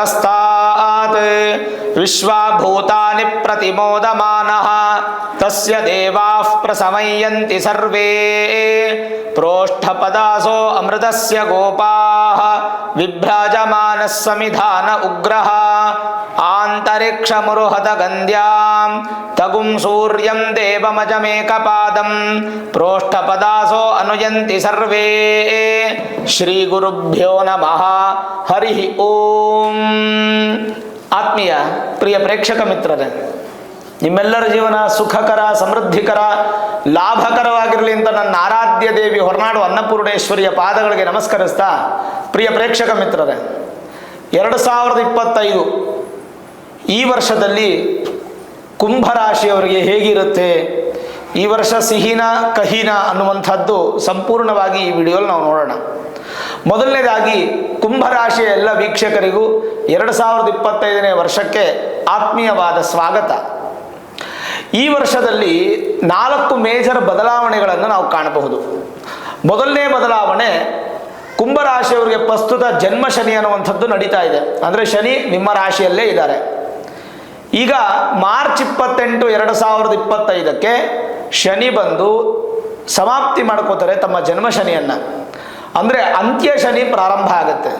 पुरस्तात्। विश्वाभूतानि प्रतिमोदमानः। तस्य देवाः प्रसमयन्ति सर्वे। प्रोष्ठपदासो अमृतस्य गोपाः। విభ్రాజమాన సమిధాన ఉగ్ర ఆంతరిక్షమురుహదగంధ్యాం తగుం సూర్యం దేవమజమేకపాదం ప్రోష్ఠపదాసో అనుయంతి సర్వే శ్రీగురుభ్యో నమ హరి ఓం ఆత్మీయ ప్రియ ప్రేక్షక మిత్రరే ನಿಮ್ಮೆಲ್ಲರ ಜೀವನ ಸುಖಕರ, ಸಮೃದ್ಧಿಕರ, ಲಾಭಕರವಾಗಿರಲಿ ಅಂತ ನನ್ನ ಆರಾಧ್ಯ ದೇವಿ ಹೊರನಾಡು ಅನ್ನಪೂರ್ಣೇಶ್ವರಿಯ ಪಾದಗಳಿಗೆ ನಮಸ್ಕರಿಸ್ತಾ, ಪ್ರಿಯ ಪ್ರೇಕ್ಷಕ ಮಿತ್ರರೇ, ಎರಡು ಸಾವಿರದ ಇಪ್ಪತ್ತೈದು ಈ ವರ್ಷದಲ್ಲಿ ಕುಂಭರಾಶಿಯವರಿಗೆ ಹೇಗಿರುತ್ತೆ? ಈ ವರ್ಷ ಸಿಹಿನ, ಕಹಿನ ಅನ್ನುವಂಥದ್ದು ಸಂಪೂರ್ಣವಾಗಿ ಈ ವಿಡಿಯೋಲಿ ನಾವು ನೋಡೋಣ. ಮೊದಲನೇದಾಗಿ ಕುಂಭರಾಶಿಯ ಎಲ್ಲ ವೀಕ್ಷಕರಿಗೂ ಎರಡು ಸಾವಿರದ ಇಪ್ಪತ್ತೈದನೇ ವರ್ಷಕ್ಕೆ ಆತ್ಮೀಯವಾದ ಸ್ವಾಗತ. ಈ ವರ್ಷದಲ್ಲಿ ನಾಲ್ಕು ಮೇಜರ್ ಬದಲಾವಣೆಗಳನ್ನು ನಾವು ಕಾಣಬಹುದು. ಮೊದಲನೇ ಬದಲಾವಣೆ ಕುಂಭರಾಶಿಯವರಿಗೆ ಪ್ರಸ್ತುತ ಜನ್ಮ ಶನಿ ಅನ್ನುವಂಥದ್ದು ನಡೀತಾ ಇದೆ. ಅಂದರೆ ಶನಿ ನಿಮ್ಮ ರಾಶಿಯಲ್ಲೇ ಇದ್ದಾರೆ. ಈಗ ಮಾರ್ಚ್ ಇಪ್ಪತ್ತೆಂಟು ಎರಡು ಸಾವಿರದ ಇಪ್ಪತ್ತೈದಕ್ಕೆ ಶನಿ ಬಂದು ಸಮಾಪ್ತಿ ಮಾಡ್ಕೋತಾರೆ ತಮ್ಮ ಜನ್ಮ ಶನಿಯನ್ನು. ಅಂದರೆ ಅಂತ್ಯ ಶನಿ ಪ್ರಾರಂಭ ಆಗುತ್ತೆ.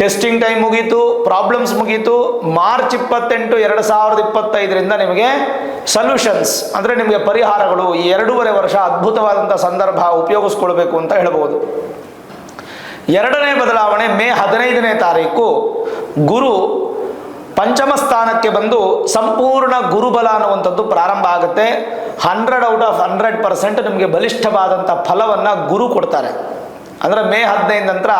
ಟೆಸ್ಟಿಂಗ್ ಟೈಮ್ ಮುಗೀತು ಪ್ರಾಬ್ಲಮ್ಸ್ ಮುಗೀತು. ಮಾರ್ಚ್ ಇಪ್ಪತ್ತೆಂಟು ಎರಡು ಸಾವಿರದ ಇಪ್ಪತ್ತೈದರಿಂದ ನಿಮಗೆ ಸೊಲ್ಯೂಷನ್ಸ್ ಅಂದರೆ ನಿಮಗೆ ಪರಿಹಾರಗಳು. ಈ ಎರಡೂವರೆ ವರ್ಷ ಅದ್ಭುತವಾದಂಥ ಸಂದರ್ಭ ಉಪಯೋಗಿಸ್ಕೊಳ್ಬೇಕು ಅಂತ ಹೇಳ್ಬೋದು. ಎರಡನೇ ಬದಲಾವಣೆ ಮೇ ಹದಿನೈದನೇ ತಾರೀಕು. ಗುರು ಪಂಚಮ ಸ್ಥಾನಕ್ಕೆ ಬಂದು ಸಂಪೂರ್ಣ ಗುರುಬಲ ಅನ್ನುವಂಥದ್ದು ಪ್ರಾರಂಭ ಆಗುತ್ತೆ. Hundred out of hundred percent ನಿಮಗೆ ಬಲಿಷ್ಠವಾದಂಥ ಫಲವನ್ನು ಗುರು ಕೊಡ್ತಾರೆ. ಅಂದರೆ ಮೇ ಹದಿನೈದು ನಂತರ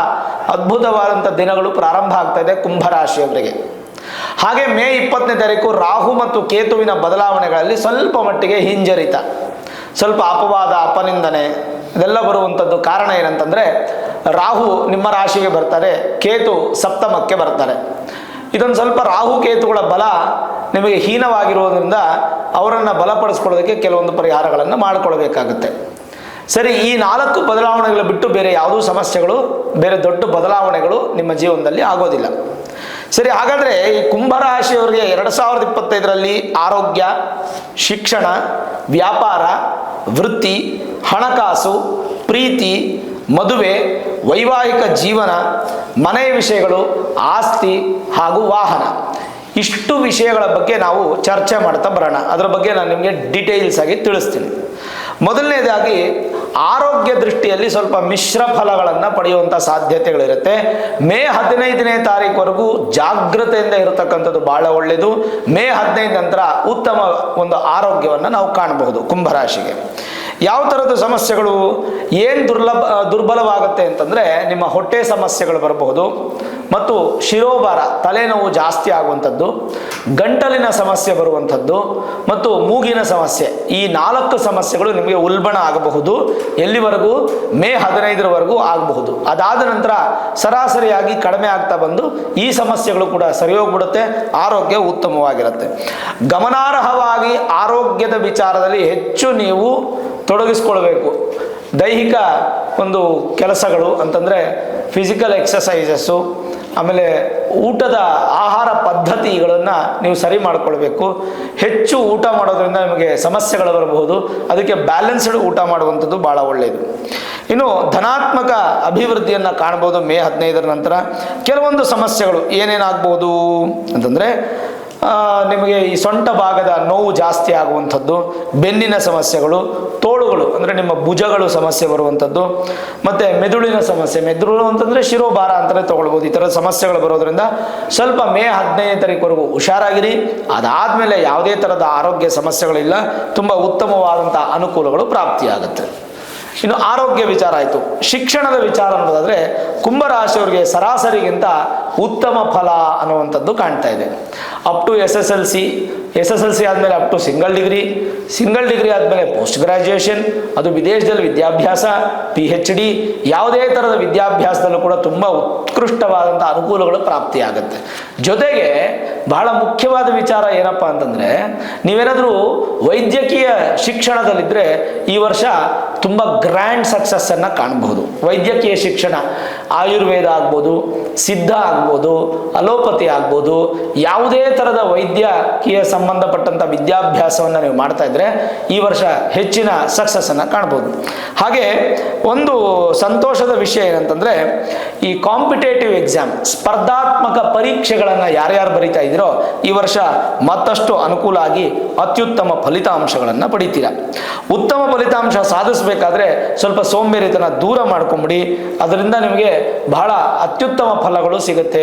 ಅದ್ಭುತವಾದಂಥ ದಿನಗಳು ಪ್ರಾರಂಭ ಆಗ್ತಾ ಇದೆ ಕುಂಭರಾಶಿಯವರಿಗೆ. ಹಾಗೆ ಮೇ ಇಪ್ಪತ್ತನೇ ತಾರೀಕು ರಾಹು ಮತ್ತು ಕೇತುವಿನ ಬದಲಾವಣೆಗಳಲ್ಲಿ ಸ್ವಲ್ಪ ಮಟ್ಟಿಗೆ ಹಿಂಜರಿತ. ಸ್ವಲ್ಪ ಅಪವಾದ, ಅಪನಿಂದನೆ, ಇದೆಲ್ಲ ಬರುವಂಥದ್ದು ಕಾರಣ ಏನಂತಂದರೆ, ರಾಹು ನಿಮ್ಮ ರಾಶಿಗೆ ಬರ್ತಾರೆ ಕೇತು ಸಪ್ತಮಕ್ಕೆ ಬರ್ತಾರೆ ಇದೊಂದು ಸ್ವಲ್ಪ ರಾಹು ಕೇತುಗಳ ಬಲ ನಿಮಗೆ ಹೀನವಾಗಿರುವುದರಿಂದ ಅವರನ್ನು ಬಲಪಡಿಸ್ಕೊಳ್ಳೋದಕ್ಕೆ ಕೆಲವೊಂದು ಪರಿಹಾರಗಳನ್ನು ಮಾಡಿಕೊಳ್ಬೇಕಾಗುತ್ತೆ. ಸರಿ, ಈ ನಾಲ್ಕು ಬದಲಾವಣೆಗಳು ಬಿಟ್ಟು ಬೇರೆ ಯಾವುದೂ ಸಮಸ್ಯೆಗಳು, ಬೇರೆ ದೊಡ್ಡ ಬದಲಾವಣೆಗಳು ನಿಮ್ಮ ಜೀವನದಲ್ಲಿ ಆಗೋದಿಲ್ಲ. ಸರಿ, ಹಾಗಾದರೆ ಈ ಕುಂಭರಾಶಿಯವರಿಗೆ ಎರಡು ಸಾವಿರದ ಇಪ್ಪತ್ತೈದರಲ್ಲಿ ಆರೋಗ್ಯ, ಶಿಕ್ಷಣ, ವ್ಯಾಪಾರ, ವೃತ್ತಿ, ಹಣಕಾಸು, ಪ್ರೀತಿ, ಮದುವೆ, ವೈವಾಹಿಕ ಜೀವನ, ಮನೆ ವಿಷಯಗಳು, ಆಸ್ತಿ ಹಾಗೂ ವಾಹನ. ಇಷ್ಟು ವಿಷಯಗಳ ಬಗ್ಗೆ ನಾವು ಚರ್ಚೆ ಮಾಡ್ತಾ ಬರೋಣ. ಅದರ ಬಗ್ಗೆ ನಾನು ನಿಮಗೆ ಡೀಟೇಲ್ಸ್ ಆಗಿ ತಿಳಿಸ್ತೀನಿ. ಮೊದಲನೇದಾಗಿ ಆರೋಗ್ಯ ದೃಷ್ಟಿಯಲ್ಲಿ ಸ್ವಲ್ಪ ಮಿಶ್ರ ಫಲಗಳನ್ನು ಪಡೆಯುವಂಥ ಸಾಧ್ಯತೆಗಳಿರುತ್ತೆ. ಮೇ ಹದಿನೈದನೇ ತಾರೀಕುವರೆಗೂ ಜಾಗೃತೆಯಿಂದ ಇರತಕ್ಕಂಥದ್ದು ಭಾಳ ಒಳ್ಳೆಯದು ಮೇ ಹದಿನೈದು ನಂತರ ಉತ್ತಮ ಒಂದು ಆರೋಗ್ಯವನ್ನು ನಾವು ಕಾಣಬಹುದು ಕುಂಭರಾಶಿಗೆ. ಯಾವ ಥರದ ಸಮಸ್ಯೆಗಳು, ಏನು ದುರ್ಲಭ, ದುರ್ಬಲವಾಗುತ್ತೆ ಅಂತಂದರೆ ನಿಮ್ಮ ಹೊಟ್ಟೆ ಸಮಸ್ಯೆಗಳು ಬರಬಹುದು. ಮತ್ತು ಶಿರೋಭಾರ, ತಲೆನೋವು ಜಾಸ್ತಿ ಆಗುವಂಥದ್ದು, ಗಂಟಲಿನ ಸಮಸ್ಯೆ ಬರುವಂಥದ್ದು ಮತ್ತು ಮೂಗಿನ ಸಮಸ್ಯೆ. ಈ ನಾಲ್ಕು ಸಮಸ್ಯೆಗಳು ನಿಮಗೆ ಉಲ್ಬಣ ಆಗಬಹುದು. ಎಲ್ಲಿವರೆಗೂ? ಮೇ ಹದಿನೈದರವರೆಗೂ ಆಗಬಹುದು. ಅದಾದ ನಂತರ ಸರಾಸರಿಯಾಗಿ ಕಡಿಮೆ ಆಗ್ತಾ ಬಂದು ಈ ಸಮಸ್ಯೆಗಳು ಕೂಡ ಸರಿ ಹೋಗ್ಬಿಡುತ್ತೆ ಆರೋಗ್ಯ ಉತ್ತಮವಾಗಿರುತ್ತೆ. ಗಮನಾರ್ಹವಾಗಿ ಆರೋಗ್ಯದ ವಿಚಾರದಲ್ಲಿ ಹೆಚ್ಚು ನೀವು ತೊಡಗಿಸ್ಕೊಳ್ಬೇಕು. ದೈಹಿಕ ಒಂದು ಕೆಲಸಗಳು ಅಂತಂದರೆ ಫಿಸಿಕಲ್ ಎಕ್ಸಸೈಸಸ್ಸು ಆಮೇಲೆ ಊಟದ ಆಹಾರ ಪದ್ಧತಿಗಳನ್ನು ನೀವು ಸರಿ ಮಾಡಿಕೊಳ್ಬೇಕು. ಹೆಚ್ಚು ಊಟ ಮಾಡೋದ್ರಿಂದ ನಿಮಗೆ ಸಮಸ್ಯೆಗಳು ಬರಬಹುದು. ಅದಕ್ಕೆ ಬ್ಯಾಲೆನ್ಸ್ಡ್ ಊಟ ಮಾಡುವಂಥದ್ದು ಭಾಳ ಒಳ್ಳೆಯದು ಇನ್ನು ಧನಾತ್ಮಕ ಅಭಿವೃದ್ಧಿಯನ್ನು ಕಾಣ್ಬೋದು ಮೇ ಹದಿನೈದರ ನಂತರ. ಕೆಲವೊಂದು ಸಮಸ್ಯೆಗಳು ಏನೇನಾಗ್ಬೋದು ಅಂತಂದರೆ ನಿಮಗೆ ಈ ಸೊಂಟ ಭಾಗದ ನೋವು ಜಾಸ್ತಿ ಆಗುವಂಥದ್ದು, ಬೆನ್ನಿನ ಸಮಸ್ಯೆಗಳು, ತೋಳುಗಳು, ಅಂದರೆ ನಿಮ್ಮ ಭುಜಗಳು ಸಮಸ್ಯೆ ಬರುವಂಥದ್ದು, ಮತ್ತು ಮೆದುಳಿನ ಸಮಸ್ಯೆ, ಮೆದುಳು ಅಂತಂದರೆ ಶಿರೋಭಾರ ಅಂತಲೇ ತೊಗೊಳ್ಬೋದು. ಈ ಥರದ ಸಮಸ್ಯೆಗಳು ಬರೋದ್ರಿಂದ ಸ್ವಲ್ಪ ಮೇ ಹದಿನೈದನೇ ತಾರೀಕುವರೆಗೂ ಹುಷಾರಾಗಿರಿ. ಅದಾದಮೇಲೆ ಯಾವುದೇ ಥರದ ಆರೋಗ್ಯ ಸಮಸ್ಯೆಗಳಿಲ್ಲ, ತುಂಬ ಉತ್ತಮವಾದಂಥ ಅನುಕೂಲಗಳು ಪ್ರಾಪ್ತಿಯಾಗುತ್ತೆ. ಇನ್ನು ಆರೋಗ್ಯ ವಿಚಾರ ಆಯಿತು. ಶಿಕ್ಷಣದ ವಿಚಾರ ಅನ್ನೋದಾದರೆ ಕುಂಭರಾಶಿಯವರಿಗೆ ಸರಾಸರಿಗಿಂತ ಉತ್ತಮ ಫಲ ಅನ್ನುವಂಥದ್ದು ಕಾಣ್ತಾ ಇದೆ. Up to S S L C S S L C ಆದಮೇಲೆ up to single degree single degree ಆದಮೇಲೆ ಪೋಸ್ಟ್ ಗ್ರ್ಯಾಜುಯೇಷನ್ ಅದು ವಿದೇಶದಲ್ಲಿ ವಿದ್ಯಾಭ್ಯಾಸ ಪಿ ಹೆಚ್ ಡಿ ಯಾವುದೇ ಥರದ ವಿದ್ಯಾಭ್ಯಾಸದಲ್ಲೂ ಕೂಡ ತುಂಬ ಉತ್ಕೃಷ್ಟವಾದಂಥ ಅನುಕೂಲಗಳು ಪ್ರಾಪ್ತಿಯಾಗುತ್ತೆ. ಜೊತೆಗೆ ಬಹಳ ಮುಖ್ಯವಾದ ವಿಚಾರ ಏನಪ್ಪ ಅಂತಂದರೆ, ನೀವೇನಾದರೂ ವೈದ್ಯಕೀಯ ಶಿಕ್ಷಣದಲ್ಲಿದ್ದರೆ ಈ ವರ್ಷ ತುಂಬ ಗ್ರ್ಯಾಂಡ್ ಸಕ್ಸಸ್ಸನ್ನು ಕಾಣಬಹುದು. ವೈದ್ಯಕೀಯ ಶಿಕ್ಷಣ ಆಯುರ್ವೇದ ಆಗ್ಬೋದು, ಸಿದ್ಧ ಆಗ್ಬೋದು, ಅಲೋಪತಿ ಆಗ್ಬೋದು, ಯಾವುದೇ ಥರದ ವೈದ್ಯಕೀಯ ಸಂಬಂಧಪಟ್ಟಂಥ ವಿದ್ಯಾಭ್ಯಾಸವನ್ನು ನೀವು ಮಾಡ್ತಾ ಇದ್ರೆ ಈ ವರ್ಷ ಹೆಚ್ಚಿನ ಸಕ್ಸಸ್ಸನ್ನು ಕಾಣ್ಬೋದು. ಹಾಗೆ ಒಂದು ಸಂತೋಷದ ವಿಷಯ ಏನಂತಂದರೆ, ಈ ಕಾಂಪಿಟೇಟಿವ್ ಎಕ್ಸಾಮ್ ಸ್ಪರ್ಧಾತ್ಮಕ ಪರೀಕ್ಷೆಗಳನ್ನು ಯಾರ್ಯಾರು ಬರಿತಾ ಇದ್ದೀರೋ ಈ ವರ್ಷ ಮತ್ತಷ್ಟು ಅನುಕೂಲ ಆಗಿ ಅತ್ಯುತ್ತಮ ಫಲಿತಾಂಶಗಳನ್ನು ಪಡಿತೀರ. ಉತ್ತಮ ಫಲಿತಾಂಶ ಸಾಧಿಸಬೇಕಾದ್ರೆ ಸ್ವಲ್ಪ ಸೋಂಬೇರಿತನ ದೂರ ಮಾಡ್ಕೊಂಬಿಡಿ. ಅದರಿಂದ ನಿಮಗೆ ಬಹಳ ಅತ್ಯುತ್ತಮ ಫಲಗಳು ಸಿಗುತ್ತೆ.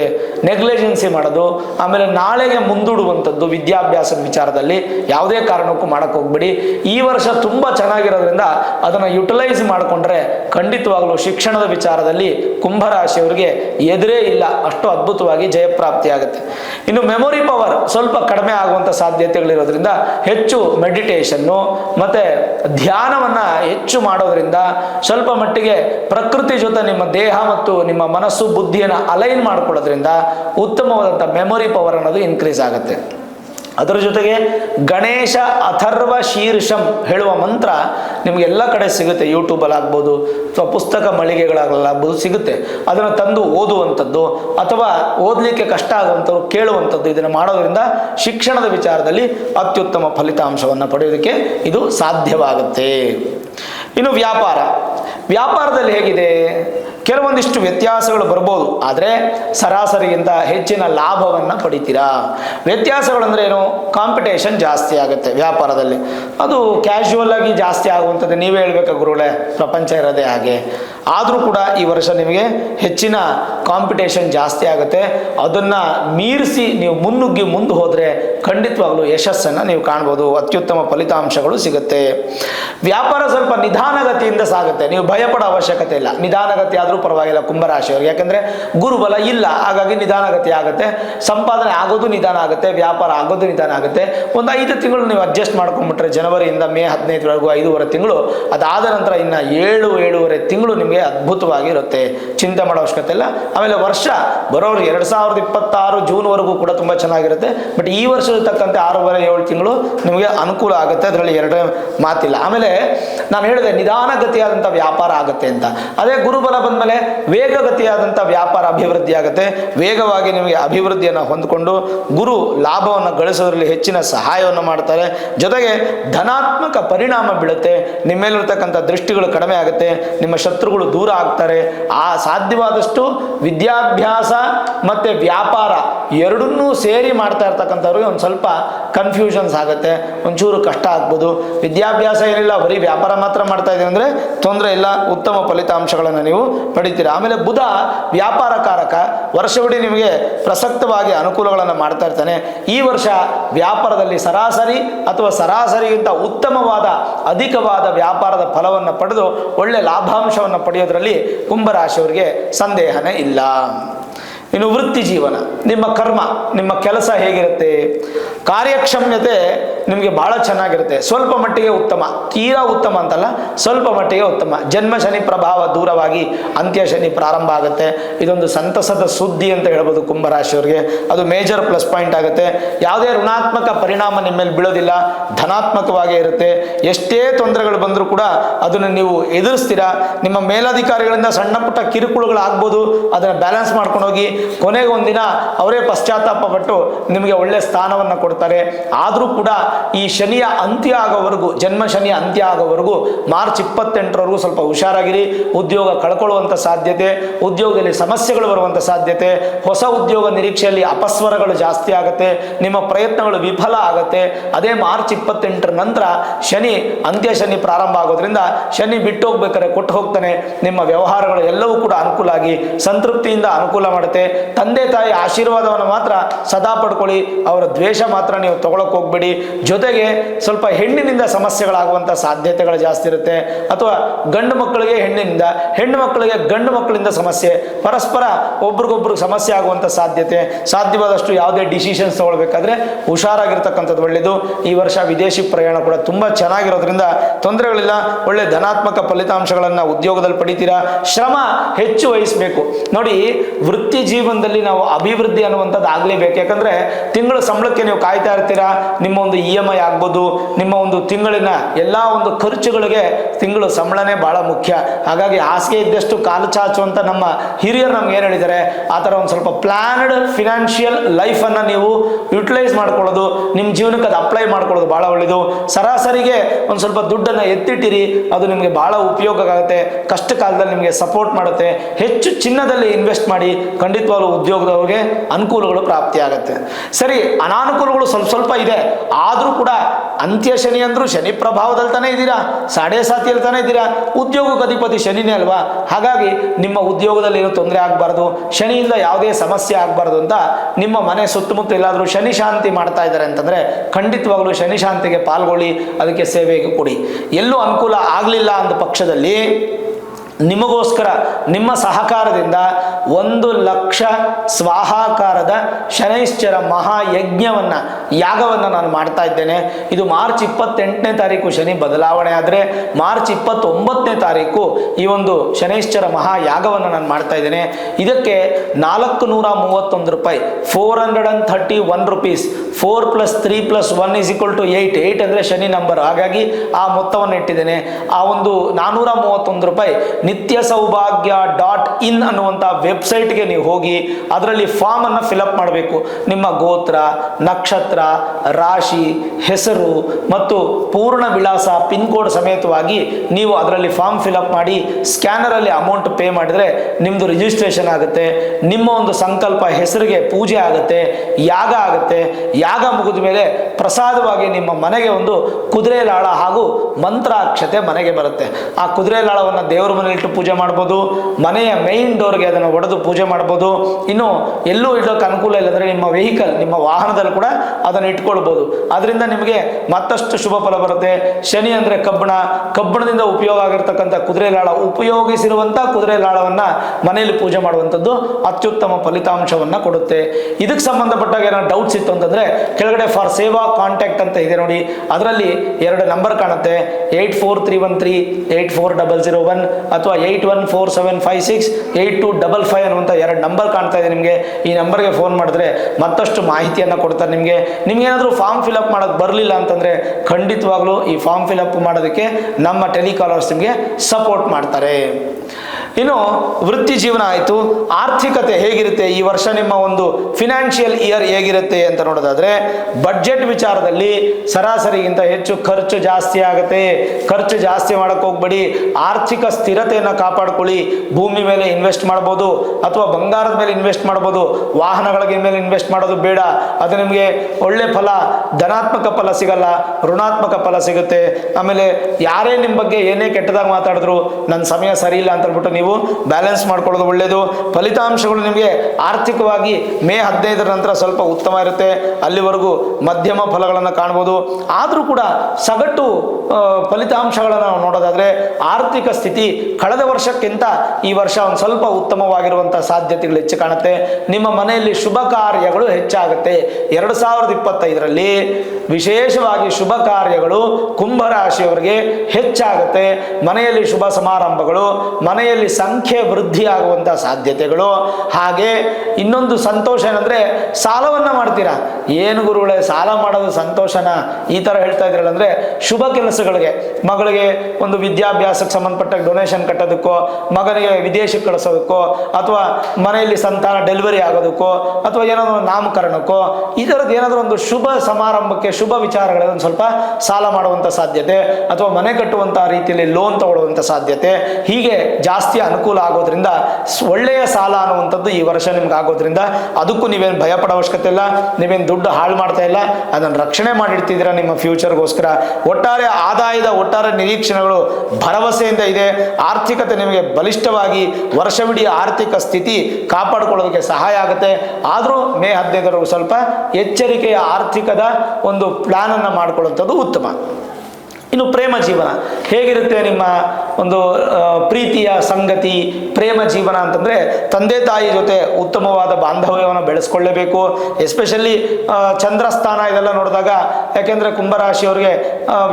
ನೆಗ್ಲೆಜೆನ್ಸಿ ಮಾಡೋದು, ಆಮೇಲೆ ನಾಳೆಗೆ ಮುಂದೂಡುವಂಥದ್ದು ವಿದ್ಯಾಭ್ಯಾಸದ ವಿಚಾರದಲ್ಲಿ ಯಾವುದೇ ಕಾರಣಕ್ಕೂ ಮಾಡಕ್ಕೆ ಹೋಗ್ಬಿಡಿ. ಈ ವರ್ಷ ತುಂಬ ಚೆನ್ನಾಗಿರೋದ್ರಿಂದ ಅದನ್ನು ಯುಟಿಲೈಸ್ ಮಾಡಿಕೊಂಡ್ರೆ ಖಂಡಿತವಾಗಲೂ ಶಿಕ್ಷಣದ ವಿಚಾರದಲ್ಲಿ ಕುಂಭರಾಶಿಯವರಿಗೆ ಎದುರೇ ಇಲ್ಲ. ಅಷ್ಟು ಅದ್ಭುತವಾಗಿ ಜಯಪ್ರಾಪ್ತಿ ಆಗುತ್ತೆ ಇನ್ನು ಮೆಮೊರಿ ಪವರ್ ಸ್ವಲ್ಪ ಕಡಿಮೆ ಆಗುವಂಥ ಸಾಧ್ಯತೆಗಳಿರೋದ್ರಿಂದ ಹೆಚ್ಚು ಮೆಡಿಟೇಷನ್ನು ಮತ್ತು ಧ್ಯಾನವನ್ನು ಹೆಚ್ಚು ಮಾಡೋದ್ರಿಂದ ಸ್ವಲ್ಪ ಮಟ್ಟಿಗೆ ಪ್ರಕೃತಿ ಜೊತೆ ನಿಮ್ಮ ದೇಹ ಮತ್ತು ನಿಮ್ಮ ಮನಸ್ಸು ಬುದ್ಧಿಯನ್ನು ಅಲೈನ್ ಮಾಡ್ಕೊಳ್ಳೋದ್ರಿಂದ ಉತ್ತಮವಾದಂಥ ಮೆಮೊರಿ ಪವರ್ ಅನ್ನೋದು ಇನ್ಕ್ರೀಸ್ ಆಗುತ್ತೆ. ಅದರ ಜೊತೆಗೆ ಗಣೇಶ ಅಥರ್ವ ಶೀರ್ಷಂ ಹೇಳುವ ಮಂತ್ರ ನಿಮಗೆ ಎಲ್ಲ ಕಡೆ ಸಿಗುತ್ತೆ. ಯೂಟ್ಯೂಬಲ್ಲಿ ಆಗ್ಬೋದು, ಅಥವಾ ಪುಸ್ತಕ ಮಳಿಗೆಗಳಾಗಲಾಗ್ಬೋದು ಸಿಗುತ್ತೆ. ಅದನ್ನು ತಂದು ಓದುವಂಥದ್ದು, ಅಥವಾ ಓದಲಿಕ್ಕೆ ಕಷ್ಟ ಆಗುವಂಥವ್ರು ಕೇಳುವಂಥದ್ದು ಇದನ್ನು ಮಾಡೋದ್ರಿಂದ ಶಿಕ್ಷಣದ ವಿಚಾರದಲ್ಲಿ ಅತ್ಯುತ್ತಮ ಫಲಿತಾಂಶವನ್ನು ಪಡೆಯೋದಕ್ಕೆ ಇದು ಸಾಧ್ಯವಾಗುತ್ತೆ. ಇನ್ನು ವ್ಯಾಪಾರ. ವ್ಯಾಪಾರದಲ್ಲಿ ಹೇಗಿದೆ? ಕೆಲವೊಂದಿಷ್ಟು ವ್ಯತ್ಯಾಸಗಳು ಬರ್ಬೋದು. ಆದರೆ ಸರಾಸರಿಗಿಂತ ಹೆಚ್ಚಿನ ಲಾಭವನ್ನು ಪಡಿತೀರಾ? ವ್ಯತ್ಯಾಸಗಳು ಅಂದ್ರೆ ಏನು? ಕಾಂಪಿಟೇಷನ್ ಜಾಸ್ತಿ ಆಗುತ್ತೆ ವ್ಯಾಪಾರದಲ್ಲಿ. ಅದು ಕ್ಯಾಶುವಲ್ ಆಗಿ ಜಾಸ್ತಿ ಆಗುವಂಥದ್ದು. ನೀವೇ ಹೇಳ್ಬೇಕಾ ಗುರುಗಳೇ, ಪ್ರಪಂಚ ಇರೋದೇ ಹಾಗೆ. ಆದರೂ ಕೂಡ ಈ ವರ್ಷ ನಿಮಗೆ ಹೆಚ್ಚಿನ ಕಾಂಪಿಟೇಷನ್ ಜಾಸ್ತಿ ಆಗುತ್ತೆ. ಅದನ್ನು ಮೀರಿಸಿ ನೀವು ಮುನ್ನುಗ್ಗಿ ಮುಂದೆ ಹೋದರೆ ಖಂಡಿತವಾಗಲೂ ಯಶಸ್ಸನ್ನು ನೀವು ಕಾಣ್ಬೋದು. ಅತ್ಯುತ್ತಮ ಫಲಿತಾಂಶಗಳು ಸಿಗುತ್ತೆ. ವ್ಯಾಪಾರ ಸ್ವಲ್ಪ ನಿಧಾನಗತಿಯಿಂದ ಸಾಗುತ್ತೆ. ನೀವು ಭಯಪಡೋ ಅವಶ್ಯಕತೆ ಇಲ್ಲ. ನಿಧಾನಗತಿ ಪರವಾಗಿಲ್ಲ ಕುಂಭರಾಶಿಯವ್ರಿಗೆ. ಯಾಕಂದರೆ ಗುರುಬಲ ಇಲ್ಲ. ಹಾಗಾಗಿ ನಿಧಾನಗತಿ ಆಗುತ್ತೆ. ಸಂಪಾದನೆ ಆಗೋದು ನಿಧಾನ ಆಗುತ್ತೆ. ವ್ಯಾಪಾರ ಆಗೋದು ನಿಧಾನ ಆಗುತ್ತೆ. ಒಂದು ಐದು ತಿಂಗಳು ನೀವು ಅಡ್ಜಸ್ಟ್ ಮಾಡ್ಕೊಂಡ್ಬಿಟ್ರೆ ಜನವರಿಯಿಂದ ಮೇ ಹದಿನೈದರವರೆಗೂ ಐದೂವರೆ ತಿಂಗಳು, ಅದಾದ ನಂತರ ಇನ್ನು ಏಳು, ಏಳೂವರೆ ತಿಂಗಳು ನಿಮಗೆ ಅದ್ಭುತವಾಗಿರುತ್ತೆ ಚಿಂತೆ ಮಾಡೋ ಅವಶ್ಯಕತೆ ಇಲ್ಲ. ಆಮೇಲೆ ವರ್ಷ ಬರೋರು ಎರಡು ಸಾವಿರದ ಇಪ್ಪತ್ತಾರು ಜೂನ್ವರೆಗೂ ಕೂಡ ತುಂಬ ಚೆನ್ನಾಗಿರುತ್ತೆ. ಬಟ್ ಈ ವರ್ಷದ ತಕ್ಕಂತೆ ಆರೂವರೆ, ಏಳು ತಿಂಗಳು ನಿಮಗೆ ಅನುಕೂಲ ಆಗುತ್ತೆ. ಅದರಲ್ಲಿ ಎರಡೇ ಮಾತಿಲ್ಲ. ಆಮೇಲೆ ನಾನು ಹೇಳಿದೆ ನಿಧಾನಗತಿಯಾದಂಥ ವ್ಯಾಪಾರ ಆಗುತ್ತೆ ಅಂತ. ಅದೇ ಗುರುಬಲ ಬಂದಮೇಲೆ ವೇಗಗತಿಯಾದಂಥ ವ್ಯಾಪಾರ ಅಭಿವೃದ್ಧಿ ಆಗುತ್ತೆ ವೇಗವಾಗಿ ನಿಮಗೆ ಅಭಿವೃದ್ಧಿಯನ್ನು ಹೊಂದಿಕೊಂಡು ಗುರು ಲಾಭವನ್ನು ಗಳಿಸೋದ್ರಲ್ಲಿ ಹೆಚ್ಚಿನ ಸಹಾಯವನ್ನು ಮಾಡ್ತಾರೆ. ಜೊತೆಗೆ ಧನಾತ್ಮಕ ಪರಿಣಾಮ ಬೀಳುತ್ತೆ. ನಿಮ್ಮೇಲಿರ್ತಕ್ಕಂಥ ದೃಷ್ಟಿಗಳು ಕಡಿಮೆ ಆಗುತ್ತೆ. ನಿಮ್ಮ ಶತ್ರುಗಳು ದೂರ ಆಗ್ತಾರೆ. ಆ ಸಾಧ್ಯವಾದಷ್ಟು ವಿದ್ಯಾಭ್ಯಾಸ ಮತ್ತು ವ್ಯಾಪಾರ ಎರಡನ್ನೂ ಸೇರಿ ಮಾಡ್ತಾ ಇರ್ತಕ್ಕಂಥವ್ರಿಗೆ ಒಂದು ಸ್ವಲ್ಪ ಕನ್ಫ್ಯೂಷನ್ಸ್ ಆಗುತ್ತೆ. ಒಂಚೂರು ಕಷ್ಟ ಆಗ್ಬೋದು. ವಿದ್ಯಾಭ್ಯಾಸ ಏನಿಲ್ಲ, ಬರೀ ವ್ಯಾಪಾರ ಮಾತ್ರ ಮಾಡ್ತಾ ಇದ್ದೀವಿ ಅಂದರೆ ತೊಂದರೆ ಇಲ್ಲ. ಉತ್ತಮ ಫಲಿತಾಂಶಗಳನ್ನು ನೀವು ಪಡಿತೀರ. ಆಮೇಲೆ ಬುಧ ವ್ಯಾಪಾರ ಕಾರಕ ವರ್ಷವಿಡೀ ನಿಮಗೆ ಪ್ರಸಕ್ತವಾಗಿ ಅನುಕೂಲಗಳನ್ನು ಮಾಡ್ತಾ ಇರ್ತಾನೆ. ಈ ವರ್ಷ ವ್ಯಾಪಾರದಲ್ಲಿ ಸರಾಸರಿ ಅಥವಾ ಸರಾಸರಿಗಿಂತ ಉತ್ತಮವಾದ, ಅಧಿಕವಾದ ವ್ಯಾಪಾರದ ಫಲವನ್ನು ಪಡೆದು ಒಳ್ಳೆ ಲಾಭಾಂಶವನ್ನು ಪಡೆಯೋದ್ರಲ್ಲಿ ಕುಂಭರಾಶಿಯವರಿಗೆ ಸಂದೇಹನೇ ಇಲ್ಲ. ಇನ್ನು ವೃತ್ತಿ ಜೀವನ, ನಿಮ್ಮ ಕರ್ಮ, ನಿಮ್ಮ ಕೆಲಸ ಹೇಗಿರುತ್ತೆ? ಕಾರ್ಯಕ್ಷಮ್ಯತೆ ನಿಮಗೆ ಬಹಳ ಚೆನ್ನಾಗಿರುತ್ತೆ. ಸ್ವಲ್ಪ ಮಟ್ಟಿಗೆ ಉತ್ತಮ. ತೀರಾ ಉತ್ತಮ ಅಂತಲ್ಲ, ಸ್ವಲ್ಪ ಮಟ್ಟಿಗೆ ಉತ್ತಮ. ಜನ್ಮ ಶನಿ ಪ್ರಭಾವ ದೂರವಾಗಿ ಅಂತ್ಯ ಶನಿ ಪ್ರಾರಂಭ ಆಗುತ್ತೆ. ಇದೊಂದು ಸಂತಸದ ಸುದ್ದಿ ಅಂತ ಹೇಳ್ಬೋದು ಕುಂಭರಾಶಿಯವರಿಗೆ. ಅದು ಮೇಜರ್ ಪ್ಲಸ್ ಪಾಯಿಂಟ್ ಆಗುತ್ತೆ. ಯಾವುದೇ ಋಣಾತ್ಮಕ ಪರಿಣಾಮ ನಿಮ್ಮ ಮೇಲೆ ಬೀಳೋದಿಲ್ಲ. ಧನಾತ್ಮಕವಾಗೇ ಇರುತ್ತೆ. ಎಷ್ಟೇ ತೊಂದರೆಗಳು ಬಂದರೂ ಕೂಡ ಅದನ್ನು ನೀವು ಎದುರಿಸ್ತೀರಾ? ನಿಮ್ಮ ಮೇಲಾಧಿಕಾರಿಗಳಿಂದ ಸಣ್ಣ ಪುಟ್ಟ ಕಿರುಕುಳಗಳಾಗ್ಬೋದು. ಅದನ್ನು ಬ್ಯಾಲೆನ್ಸ್ ಮಾಡ್ಕೊಂಡು ಹೋಗಿ ಕೊನೆಗೆ ಒಂದಿನ ಅವರೇ ಪಶ್ಚಾತ್ತಾಪ ಪಟ್ಟು ನಿಮಗೆ ಒಳ್ಳೆ ಸ್ಥಾನವನ್ನು ಕೊಡ್ತಾರೆ. ಆದರೂ ಕೂಡ ಈ ಶನಿಯ ಅಂತ್ಯ ಆಗೋವರೆಗೂ, ಜನ್ಮ ಶನಿಯ ಅಂತ್ಯ ಆಗೋವರೆಗೂ ಮಾರ್ಚ್ ಇಪ್ಪತ್ತೆಂಟರವರೆಗೂ ಸ್ವಲ್ಪ ಹುಷಾರಾಗಿರಿ. ಉದ್ಯೋಗ ಕಳ್ಕೊಳ್ಳುವಂಥ ಸಾಧ್ಯತೆ, ಉದ್ಯೋಗದಲ್ಲಿ ಸಮಸ್ಯೆಗಳು ಬರುವಂಥ ಸಾಧ್ಯತೆ, ಹೊಸ ಉದ್ಯೋಗ ನಿರೀಕ್ಷೆಯಲ್ಲಿ ಅಪಸ್ವರಗಳು ಜಾಸ್ತಿ ಆಗುತ್ತೆ, ನಿಮ್ಮ ಪ್ರಯತ್ನಗಳು ವಿಫಲ ಆಗುತ್ತೆ. ಅದೇ ಮಾರ್ಚ್ ಇಪ್ಪತ್ತೆಂಟರ ನಂತರ ಶನಿ, ಅಂತ್ಯ ಶನಿ ಪ್ರಾರಂಭ ಆಗೋದ್ರಿಂದ ಶನಿ ಬಿಟ್ಟು ಹೋಗ್ಬೇಕಾದ್ರೆ ಕೊಟ್ಟು ಹೋಗ್ತಾನೆ. ನಿಮ್ಮ ವ್ಯವಹಾರಗಳು ಎಲ್ಲವೂ ಕೂಡ ಅನುಕೂಲ ಆಗಿ, ಸಂತೃಪ್ತಿಯಿಂದ ಅನುಕೂಲ ಮಾಡುತ್ತೆ. ತಂದೆ ತಾಯಿ ಆಶೀರ್ವಾದವನ್ನು ಮಾತ್ರ ಸದಾ ಪಡ್ಕೊಳ್ಳಿ. ಅವರ ದ್ವೇಷ ಮಾತ್ರ ನೀವು ತಗೊಳಕ್ ಹೋಗ್ಬೇಡಿ. ಜೊತೆಗೆ ಸ್ವಲ್ಪ ಹೆಣ್ಣಿನಿಂದ ಸಮಸ್ಯೆಗಳಾಗುವಂಥ ಸಾಧ್ಯತೆಗಳು ಜಾಸ್ತಿ ಇರುತ್ತೆ. ಅಥವಾ ಗಂಡು ಮಕ್ಕಳಿಗೆ ಹೆಣ್ಣಿನಿಂದ, ಹೆಣ್ಣು ಮಕ್ಕಳಿಗೆ ಗಂಡು ಮಕ್ಕಳಿಂದ ಸಮಸ್ಯೆ, ಪರಸ್ಪರ ಒಬ್ರಿಗೊಬ್ರಿಗೆ ಸಮಸ್ಯೆ ಆಗುವಂಥ ಸಾಧ್ಯತೆ, ಸಾಧ್ಯವಾದಷ್ಟು ಯಾವುದೇ ಡಿಸಿಷನ್ಸ್ ತಗೊಳ್ಬೇಕಾದ್ರೆ ಹುಷಾರಾಗಿರ್ತಕ್ಕಂಥದ್ದು ಒಳ್ಳೆಯದು ಈ ವರ್ಷ ವಿದೇಶಿ ಪ್ರಯಾಣ ಕೂಡ ತುಂಬ ಚೆನ್ನಾಗಿರೋದ್ರಿಂದ ತೊಂದರೆಗಳಿಲ್ಲ. ಒಳ್ಳೆ ಧನಾತ್ಮಕ ಫಲಿತಾಂಶಗಳನ್ನು ಉದ್ಯೋಗದಲ್ಲಿ ಪಡಿತೀರಾ? ಶ್ರಮ ಹೆಚ್ಚು ವಹಿಸಬೇಕು. ನೋಡಿ, ವೃತ್ತಿ ಜೀವನದಲ್ಲಿ ನಾವು ಅಭಿವೃದ್ಧಿ ಅನ್ನುವಂಥದ್ದು ಆಗಲೇಬೇಕು. ಯಾಕಂದ್ರೆ ತಿಂಗಳ ಸಂಬಳಕ್ಕೆ ನೀವು ಕಾಯ್ತಾ ಇರ್ತೀರಾ? ನಿಮ್ಮ ಒಂದು ಇ ಎಂ ಐ ಆಗ್ಬೋದು, ನಿಮ್ಮ ಒಂದು ತಿಂಗಳಿನ ಎಲ್ಲ ಒಂದು ಖರ್ಚುಗಳಿಗೆ ತಿಂಗಳು ಸಂಬಳನೇ ಬಹಳ ಮುಖ್ಯ. ಹಾಗಾಗಿ ಹಾಸಿಗೆ ಇದ್ದಷ್ಟು ಕಾಲು ಅಂತ ನಮ್ಮ ಹಿರಿಯರು ನಮ್ಗೆ ಏನು ಹೇಳಿದ್ದಾರೆ? ಆ ಥರ ಒಂದು ಸ್ವಲ್ಪ ಪ್ಲಾನ್ಡ್ ಫಿನಾನ್ಷಿಯಲ್ ಲೈಫನ್ನು ನೀವು ಯುಟಿಲೈಸ್ ಮಾಡ್ಕೊಳ್ಳೋದು, ನಿಮ್ಮ ಜೀವನಕ್ಕೆ ಅದು ಅಪ್ಲೈ ಮಾಡ್ಕೊಳ್ಳೋದು ಭಾಳ ಒಳ್ಳೆಯದು ಸರಾಸರಿಗೆ ಒಂದು ಸ್ವಲ್ಪ ದುಡ್ಡನ್ನು ಎತ್ತಿಟ್ಟಿರಿ, ಅದು ನಿಮಗೆ ಭಾಳ ಉಪಯೋಗ ಆಗುತ್ತೆ ಕಷ್ಟ ಕಾಲದಲ್ಲಿ ನಿಮಗೆ ಸಪೋರ್ಟ್ ಮಾಡುತ್ತೆ. ಹೆಚ್ಚು ಚಿನ್ನದಲ್ಲಿ ಇನ್ವೆಸ್ಟ್ ಮಾಡಿ ಖಂಡಿತವಾಗ್ಲೂ ಉದ್ಯೋಗದವ್ರಿಗೆ ಅನುಕೂಲಗಳು ಪ್ರಾಪ್ತಿಯಾಗುತ್ತೆ. ಸರಿ, ಅನಾನುಕೂಲಗಳು ಸ್ವಲ್ಪ ಸ್ವಲ್ಪ ಇದೆ. ಆದರೂ ಕೂಡ ಅಂತ್ಯ ಶನಿ ಅಂದ್ರೂ ಶನಿ ಪ್ರಭಾವದಲ್ಲಿ ತಾನೇ ಇದ್ದೀರಾ? ಸಾಡೆ ಸಾತಿಯಲ್ಲಿ ತಾನೇ ಇದ್ದೀರಾ? ಉದ್ಯೋಗಕ್ಕೆ ಅಧಿಪತಿ ಶನಿನೇ ಅಲ್ವಾ? ಹಾಗಾಗಿ ನಿಮ್ಮ ಉದ್ಯೋಗದಲ್ಲಿ ಏನೂ ತೊಂದರೆ ಆಗಬಾರ್ದು. ಶನಿಯಿಂದ ಯಾವುದೇ ಸಮಸ್ಯೆ ಆಗಬಾರ್ದು ಅಂತ ನಿಮ್ಮ ಮನೆ ಸುತ್ತಮುತ್ತ ಎಲ್ಲಾದರೂ ಶನಿ ಶಾಂತಿ ಮಾಡ್ತಾ ಇದ್ದಾರೆ ಅಂತಂದರೆ ಖಂಡಿತವಾಗಲೂ ಶನಿ ಶಾಂತಿಗೆ ಪಾಲ್ಗೊಳ್ಳಿ, ಅದಕ್ಕೆ ಸೇವೆಗೆ ಕೊಡಿ. ಎಲ್ಲೂ ಅನುಕೂಲ ಆಗಲಿಲ್ಲ ಅಂದ ಪಕ್ಷದಲ್ಲಿ ನಿಮಗೋಸ್ಕರ, ನಿಮ್ಮ ಸಹಕಾರದಿಂದ ಒಂದು ಲಕ್ಷ ಸ್ವಾಹಾಕಾರದ ಶನೈಶ್ಚರ ಮಹಾಯಜ್ಞವನ್ನು, ಯಾಗವನ್ನು ನಾನು ಮಾಡ್ತಾ ಇದ್ದೇನೆ. ಇದು ಮಾರ್ಚ್ ಇಪ್ಪತ್ತೆಂಟನೇ ತಾರೀಕು ಶನಿ ಬದಲಾವಣೆ ಆದರೆ, ಮಾರ್ಚ್ ಇಪ್ಪತ್ತೊಂಬತ್ತನೇ ತಾರೀಕು ಈ ಒಂದು ಶನೈಶ್ಚರ ಮಹಾಯಾಗವನ್ನು ನಾನು ಮಾಡ್ತಾ ಇದ್ದೇನೆ. ಇದಕ್ಕೆ ನಾಲ್ಕು ನೂರ ಮೂವತ್ತೊಂದು ರೂಪಾಯಿ four hundred and thirty one rupees four plus three plus one is equal to eight eight ಅಂದರೆ ಶನಿ ನಂಬರ್ ಹಾಗಾಗಿ ಆ ಮೊತ್ತವನ್ನು ಇಟ್ಟಿದ್ದೇನೆ. ಆ ಒಂದು ನಾನ್ನೂರ ಮೂವತ್ತೊಂದು ರೂಪಾಯಿ ನಿತ್ಯ ಸೌಭಾಗ್ಯ ಡಾಟ್ ಇನ್ ಅನ್ನುವಂಥ ವೆಬ್ಸೈಟ್ಗೆ ನೀವು ಹೋಗಿ ಅದರಲ್ಲಿ ಫಾರ್ಮನ್ನು ಫಿಲಪ್ ಮಾಡಬೇಕು. ನಿಮ್ಮ ಗೋತ್ರ, ನಕ್ಷತ್ರ, ರಾಶಿ, ಹೆಸರು ಮತ್ತು ಪೂರ್ಣ ವಿಳಾಸ, ಪಿನ್ ಕೋಡ್ ಸಮೇತವಾಗಿ ನೀವು ಅದರಲ್ಲಿ ಫಾರ್ಮ್ ಫಿಲಪ್ ಮಾಡಿ ಸ್ಕ್ಯಾನರಲ್ಲಿ ಅಮೌಂಟ್ ಪೇ ಮಾಡಿದರೆ ನಿಮ್ಮದು ರಿಜಿಸ್ಟ್ರೇಷನ್ ಆಗುತ್ತೆ. ನಿಮ್ಮ ಒಂದು ಸಂಕಲ್ಪ ಹೆಸರಿಗೆ ಪೂಜೆ ಆಗುತ್ತೆ, ಯಾಗ ಆಗುತ್ತೆ. ಯಾಗ ಮುಗಿದ ಮೇಲೆ ಪ್ರಸಾದವಾಗಿ ನಿಮ್ಮ ಮನೆಗೆ ಒಂದು ಕುದುರೆ ಲಾಳ ಹಾಗೂ ಮಂತ್ರಾಕ್ಷತೆ ಮನೆಗೆ ಬರುತ್ತೆ. ಆ ಕುದುರೆ ಲಾಳವನ್ನು ದೇವರ ಮನೆಯಲ್ಲಿಟ್ಟು ಪೂಜೆ ಮಾಡ್ಬೋದು, ಮನೆಯ ಮೈನ್ ಡೋರ್ಗೆ ಅದನ್ನು ಒಡೆದು ಪೂಜೆ ಮಾಡ್ಬೋದು. ಇನ್ನು ಎಲ್ಲೂ ಇಡೋಕ್ಕೆ ಅನುಕೂಲ ಇಲ್ಲ ಅಂದರೆ ನಿಮ್ಮ ವೆಹಿಕಲ್ ನಿಮ್ಮ ವಾಹನದಲ್ಲಿ ಕೂಡ ಅದನ್ನು ಇಟ್ಕೊಳ್ಬೋದು. ಅದರಿಂದ ನಿಮಗೆ ಮತ್ತಷ್ಟು ಶುಭ ಫಲ ಬರುತ್ತೆ. ಶನಿ ಅಂದರೆ ಕಬ್ಬಣ. ಕಬ್ಬಣದಿಂದ ಉಪಯೋಗ ಆಗಿರ್ತಕ್ಕಂಥ ಕುದುರೆ ಲಾಳ ಉಪಯೋಗಿಸಿರುವಂಥ ಕುದುರೆ ಲಾಳವನ್ನು ಮನೆಯಲ್ಲಿ ಪೂಜೆ ಮಾಡುವಂಥದ್ದು ಅತ್ಯುತ್ತಮ ಫಲಿತಾಂಶವನ್ನು ಕೊಡುತ್ತೆ. ಇದಕ್ಕೆ ಸಂಬಂಧಪಟ್ಟಾಗ ಏನೋ ಡೌಟ್ಸ್ ಇತ್ತು ಅಂತಂದರೆ ಕೆಳಗಡೆ ಫಾರ್ ಸೇವಾ ಕಾಂಟ್ಯಾಕ್ಟ್ ಅಂತ ಇದೆ ನೋಡಿ. ಅದರಲ್ಲಿ ಎರಡು ನಂಬರ್ ಕಾಣುತ್ತೆ. Eight four three one three eight four double zero one ಅಥವಾ eight one four seven five six eight two double five ಅನ್ನುವಂಥ ಎರಡು ನಂಬರ್ ಕಾಣ್ತಾ ಇದೆ ನಿಮಗೆ. ಈ ನಂಬರ್ಗೆ ಫೋನ್ ಮಾಡಿದ್ರೆ ಮತ್ತಷ್ಟು ಮಾಹಿತಿಯನ್ನು ಕೊಡ್ತಾರೆ ನಿಮಗೆ. ನಿಮ್ಗೇನಾದರೂ ಫಾರ್ಮ್ ಫಿಲಪ್ ಮಾಡೋಕ್ಕೆ ಬರಲಿಲ್ಲ ಅಂತಂದರೆ ಖಂಡಿತವಾಗ್ಲೂ ಈ ಫಾರ್ಮ್ ಫಿಲಪ್ ಮಾಡೋದಕ್ಕೆ ನಮ್ಮ ಟೆಲಿಕಾಲರ್ಸ್ ನಿಮಗೆ ಸಪೋರ್ಟ್ ಮಾಡ್ತಾರೆ. ಇನ್ನು ವೃತ್ತಿ ಜೀವನ ಆಯಿತು. ಆರ್ಥಿಕತೆ ಹೇಗಿರುತ್ತೆ? ಈ ವರ್ಷ ನಿಮ್ಮ ಒಂದು ಫಿನಾನ್ಷಿಯಲ್ ಇಯರ್ ಹೇಗಿರುತ್ತೆ ಅಂತ ನೋಡೋದಾದ್ರೆ ಬಡ್ಜೆಟ್ ವಿಚಾರದಲ್ಲಿ ಸರಾಸರಿಗಿಂತ ಹೆಚ್ಚು ಖರ್ಚು ಜಾಸ್ತಿ ಆಗುತ್ತೆ. ಖರ್ಚು ಜಾಸ್ತಿ ಮಾಡೋಕ್ಕೆ ಹೋಗ್ಬೇಡಿ. ಆರ್ಥಿಕ ಸ್ಥಿರತೆಯನ್ನು ಕಾಪಾಡ್ಕೊಳ್ಳಿ. ಭೂಮಿ ಮೇಲೆ ಇನ್ವೆಸ್ಟ್ ಮಾಡ್ಬೋದು ಅಥವಾ ಬಂಗಾರದ ಮೇಲೆ ಇನ್ವೆಸ್ಟ್ ಮಾಡ್ಬೋದು. ವಾಹನಗಳ ಮೇಲೆ ಇನ್ವೆಸ್ಟ್ ಮಾಡೋದು ಬೇಡ. ಅದು ನಿಮಗೆ ಒಳ್ಳೆ ಫಲ, ಧನಾತ್ಮಕ ಫಲ ಸಿಗಲ್ಲ, ಋಣಾತ್ಮಕ ಫಲ ಸಿಗುತ್ತೆ. ಆಮೇಲೆ ಯಾರೇ ನಿಮ್ಮ ಬಗ್ಗೆ ಏನೇ ಕೆಟ್ಟದಾಗ ಮಾತಾಡಿದ್ರು ನನ್ನ ಸಮಯ ಸರಿ ಇಲ್ಲ ಅಂತ ಹೇಳ್ಬಿಟ್ಟು ನೀವು ಬ್ಯಾಲೆನ್ಸ್ ಮಾಡ್ಕೊಳ್ಳೋದು ಒಳ್ಳೆಯದು ಫಲಿತಾಂಶಗಳು ನಿಮಗೆ ಆರ್ಥಿಕವಾಗಿ ಮೇ ಹದಿನೈದರ ನಂತರ ಸ್ವಲ್ಪ ಉತ್ತಮ ಇರುತ್ತೆ. ಅಲ್ಲಿವರೆಗೂ ಮಧ್ಯಮ ಫಲಗಳನ್ನು ಕಾಣ್ಬೋದು. ಆದರೂ ಕೂಡ ಸಗಟು ಫಲಿತಾಂಶಗಳನ್ನು ನಾವು ನೋಡೋದಾದ್ರೆ ಆರ್ಥಿಕ ಸ್ಥಿತಿ ಕಳೆದ ವರ್ಷಕ್ಕಿಂತ ಈ ವರ್ಷ ಒಂದು ಸ್ವಲ್ಪ ಉತ್ತಮವಾಗಿರುವಂಥ ಸಾಧ್ಯತೆಗಳು ಹೆಚ್ಚು ಕಾಣುತ್ತೆ. ನಿಮ್ಮ ಮನೆಯಲ್ಲಿ ಶುಭ ಕಾರ್ಯಗಳು ಹೆಚ್ಚಾಗುತ್ತೆ. ಎರಡು ಸಾವಿರದ ಇಪ್ಪತ್ತೈದರಲ್ಲಿ ವಿಶೇಷವಾಗಿ ಶುಭ ಕಾರ್ಯಗಳು ಕುಂಭರಾಶಿಯವರಿಗೆ ಹೆಚ್ಚಾಗುತ್ತೆ. ಮನೆಯಲ್ಲಿ ಶುಭ ಸಮಾರಂಭಗಳು, ಮನೆಯಲ್ಲಿ ಸಂಖ್ಯೆ ವೃದ್ಧಿ ಆಗುವಂಥ ಸಾಧ್ಯತೆಗಳು. ಹಾಗೆ ಇನ್ನೊಂದು ಸಂತೋಷ ಏನಂದರೆ ಸಾಲವನ್ನ ಮಾಡ್ತೀರಾ? ಏನು ಗುರುಗಳೇ, ಸಾಲ ಮಾಡೋದು ಸಂತೋಷನ ಈ ಥರ ಹೇಳ್ತಾ ಇದ್ರಲ್ಲ ಅಂದರೆ ಶುಭ ಕೆಲಸಗಳಿಗೆ. ಮಗಳಿಗೆ ಒಂದು ವಿದ್ಯಾಭ್ಯಾಸಕ್ಕೆ ಸಂಬಂಧಪಟ್ಟ ಡೊನೇಷನ್ ಕಟ್ಟೋದಕ್ಕೋ, ಮಗನಿಗೆ ವಿದೇಶಕ್ಕೆ ಕಳಿಸೋದಕ್ಕೋ, ಅಥವಾ ಮನೆಯಲ್ಲಿ ಸಂತಾನ ಡೆಲಿವರಿ ಆಗೋದಕ್ಕೋ, ಅಥವಾ ಏನಾದರೂ ನಾಮಕರಣಕ್ಕೋ, ಈ ಥರದ್ದು ಏನಾದರೂ ಒಂದು ಶುಭ ಸಮಾರಂಭಕ್ಕೆ ಶುಭ ವಿಚಾರಗಳಿಗೆ ಒಂದು ಸ್ವಲ್ಪ ಸಾಲ ಮಾಡುವಂಥ ಸಾಧ್ಯತೆ, ಅಥವಾ ಮನೆ ಕಟ್ಟುವಂಥ ರೀತಿಯಲ್ಲಿ ಲೋನ್ ತಗೊಳ್ಳುವಂಥ ಸಾಧ್ಯತೆ, ಹೀಗೆ ಜಾಸ್ತಿ ಅನುಕೂಲ ಆಗೋದ್ರಿಂದ ಒಳ್ಳೆಯ ಸಾಲ ಅನ್ನುವಂಥದ್ದು ಈ ವರ್ಷ ನಿಮ್ಗೆ ಆಗೋದ್ರಿಂದ ಅದಕ್ಕೂ ನೀವೇನು ಭಯ ಪಡೋ ಅವಶ್ಯಕತೆ ಇಲ್ಲ, ನೀವೇನು ದುಡ್ಡು ಹಾಳು ಮಾಡ್ತಾ ಇಲ್ಲ, ಅದನ್ನು ರಕ್ಷಣೆ ಮಾಡಿಡ್ತಿದ್ದೀರಾ ನಿಮ್ಮ ಫ್ಯೂಚರ್ಗೋಸ್ಕರ. ಒಟ್ಟಾರೆ ಆದಾಯದ ಒಟ್ಟಾರೆ ನಿರೀಕ್ಷಣೆಗಳು ಭರವಸೆಯಿಂದ ಇದೆ, ಆರ್ಥಿಕತೆ ನಿಮಗೆ ಬಲಿಷ್ಠವಾಗಿ ವರ್ಷವಿಡೀ ಆರ್ಥಿಕ ಸ್ಥಿತಿ ಕಾಪಾಡಿಕೊಳ್ಳೋದಕ್ಕೆ ಸಹಾಯ ಆಗುತ್ತೆ. ಆದರೂ ಮೇ ಹದಿನೈದರವರೆಗೂ ಸ್ವಲ್ಪ ಎಚ್ಚರಿಕೆಯ ಆರ್ಥಿಕದ ಒಂದು ಪ್ಲಾನನ್ನು ಮಾಡಿಕೊಳ್ಳುವಂಥದ್ದು ಉತ್ತಮ. ಇನ್ನು ಪ್ರೇಮ ಜೀವನ. ಹೇಗಿರುತ್ತೆ ನಿಮ್ಮ ಒಂದು ಪ್ರೀತಿಯ ಸಂಗತಿ, ಪ್ರೇಮ ಜೀವನ ಅಂತಂದರೆ ತಂದೆ ತಾಯಿ ಜೊತೆ ಉತ್ತಮವಾದ ಬಾಂಧವ್ಯವನ್ನು ಬೆಳೆಸ್ಕೊಳ್ಳೇಬೇಕು, ಎಸ್ಪೆಷಲಿ ಚಂದ್ರಸ್ಥಾನ ಇದೆಲ್ಲ ನೋಡಿದಾಗ ಯಾಕೆಂದರೆ ಕುಂಭರಾಶಿಯವರಿಗೆ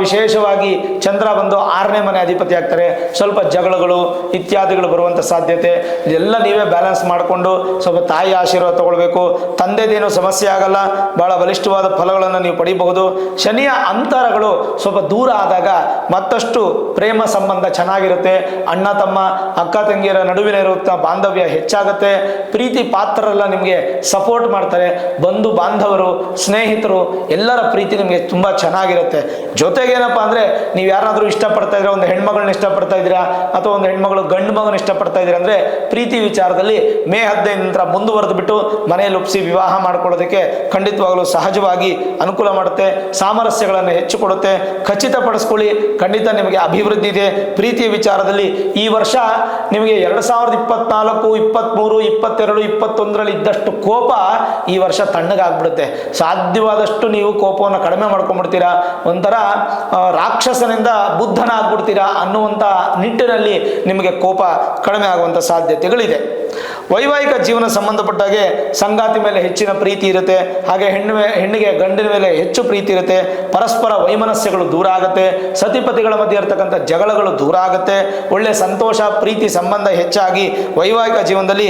ವಿಶೇಷವಾಗಿ ಚಂದ್ರ ಬಂದು ಆರನೇ ಮನೆ ಅಧಿಪತಿ ಆಗ್ತಾರೆ. ಸ್ವಲ್ಪ ಜಗಳಗಳು, ಇತ್ಯಾದಿಗಳು ಬರುವಂಥ ಸಾಧ್ಯತೆ. ಇದೆಲ್ಲ ನೀವೇ ಬ್ಯಾಲೆನ್ಸ್ ಮಾಡಿಕೊಂಡು ಸ್ವಲ್ಪ ತಾಯಿ ಆಶೀರ್ವಾದ ತಗೊಳ್ಬೇಕು. ತಂದೆದೇನು ಸಮಸ್ಯೆ ಆಗಲ್ಲ. ಬಹಳ ಬಲಿಷ್ಠವಾದ ಫಲಗಳನ್ನು ನೀವು ಪಡಿಬಹುದು. ಶನಿಯ ಅಂತರಗಳು ಸ್ವಲ್ಪ ದೂರ ಆದಾಗ ಮತ್ತಷ್ಟು ಪ್ರೇಮ ಸಂಬಂಧ ಚೆನ್ನಾಗಿರುತ್ತೆ. ಅಣ್ಣ, ತಮ್ಮ, ಅಕ್ಕ, ತಂಗಿಯರ ನಡುವಿನ ಇರುವಂಥ ಬಾಂಧವ್ಯ ಹೆಚ್ಚಾಗುತ್ತೆ. ಪ್ರೀತಿ ಪಾತ್ರರೆಲ್ಲ ನಿಮಗೆ ಸಪೋರ್ಟ್ ಮಾಡ್ತಾರೆ. ಬಂಧು ಬಾಂಧವರು, ಸ್ನೇಹಿತರು, ಎಲ್ಲರ ಪ್ರೀತಿ ನಿಮಗೆ ತುಂಬ ಚೆನ್ನಾಗಿರುತ್ತೆ. ಜೊತೆಗೆ ಏನಪ್ಪ ಅಂದರೆ, ನೀವು ಯಾರಾದರೂ ಇಷ್ಟಪಡ್ತಾ ಇದ್ರೆ, ಒಂದು ಹೆಣ್ಮಗಳನ್ನ ಇಷ್ಟಪಡ್ತಾ ಇದ್ದೀರಾ? ಅಥವಾ ಒಂದು ಹೆಣ್ಮಗಳು ಗಂಡು ಮಗನ ಇಷ್ಟಪಡ್ತಾ ಇದ್ದೀರಾ ಅಂದರೆ, ಪ್ರೀತಿ ವಿಚಾರದಲ್ಲಿ ಮೇ ಹದಿನೈದು ನಂತರ ಮುಂದುವರೆದು ಬಿಟ್ಟು ಮನೆಯಲ್ಲಿ ಒಪ್ಪಿಸಿ ವಿವಾಹ ಮಾಡ್ಕೊಳ್ಳೋದಕ್ಕೆ ಖಂಡಿತವಾಗಲೂ ಸಹಜವಾಗಿ ಅನುಕೂಲ ಮಾಡುತ್ತೆ. ಸಾಮರಸ್ಯಗಳನ್ನು ಹೆಚ್ಚು ಕೊಡುತ್ತೆ. ಖಚಿತಪಡಿಸ್ಕೊಳ್ಳಿ ಖಂಡಿತ ನಿಮಗೆ ಅಭಿವೃದ್ಧಿ ಇದೆ. ಪ್ರೀತಿಯ ವಿಚಾರದಲ್ಲಿ ಈ ವರ್ಷ ನಿಮಗೆ ಎರಡು ಸಾವಿರದ ಇಪ್ಪತ್ನಾಲ್ಕು ಇಪ್ಪತ್ತ್ಮೂರು ಇಪ್ಪತ್ತೆರಡು, ಇಪ್ಪತ್ತೊಂದರಲ್ಲಿ ಇದ್ದಷ್ಟು ಕೋಪ ಈ ವರ್ಷ ತಣ್ಣಗಾಗ್ಬಿಡುತ್ತೆ. ಸಾಧ್ಯವಾದಷ್ಟು ನೀವು ಕೋಪವನ್ನು ಕಡಿಮೆ ಮಾಡ್ಕೊಂಡ್ಬಿಡ್ತೀರಾ? ಒಂಥರ ರಾಕ್ಷಸನಿಂದ ಬುದ್ಧನ ಆಗ್ಬಿಡ್ತೀರಾ ಅನ್ನುವಂಥ ನಿಟ್ಟಿನಲ್ಲಿ ನಿಮಗೆ ಕೋಪ ಕಡಿಮೆ ಆಗುವಂಥ ಸಾಧ್ಯತೆಗಳಿದೆ. ವೈವಾಹಿಕ ಜೀವನ ಸಂಬಂಧಪಟ್ಟಾಗೆ ಸಂಗಾತಿ ಮೇಲೆ ಹೆಚ್ಚಿನ ಪ್ರೀತಿ ಇರುತ್ತೆ. ಹಾಗೆ ಹೆಣ್ಣು ಹೆಣ್ಣಿಗೆ ಗಂಡಿನ ಮೇಲೆ ಹೆಚ್ಚು ಪ್ರೀತಿ ಇರುತ್ತೆ. ಪರಸ್ಪರ ವೈಮನಸ್ಯಗಳು ದೂರ ಆಗುತ್ತೆ. ಸತಿಪತಿಗಳ ಮಧ್ಯೆ ಇರತಕ್ಕಂಥ ಜಗಳಗಳು ದೂರ ಆಗುತ್ತೆ. ಒಳ್ಳೆ ಸಂತೋಷ, ಪ್ರೀತಿ ಸಂಬಂಧ ಹೆಚ್ಚಾಗಿ ವೈವಾಹಿಕ ಜೀವನದಲ್ಲಿ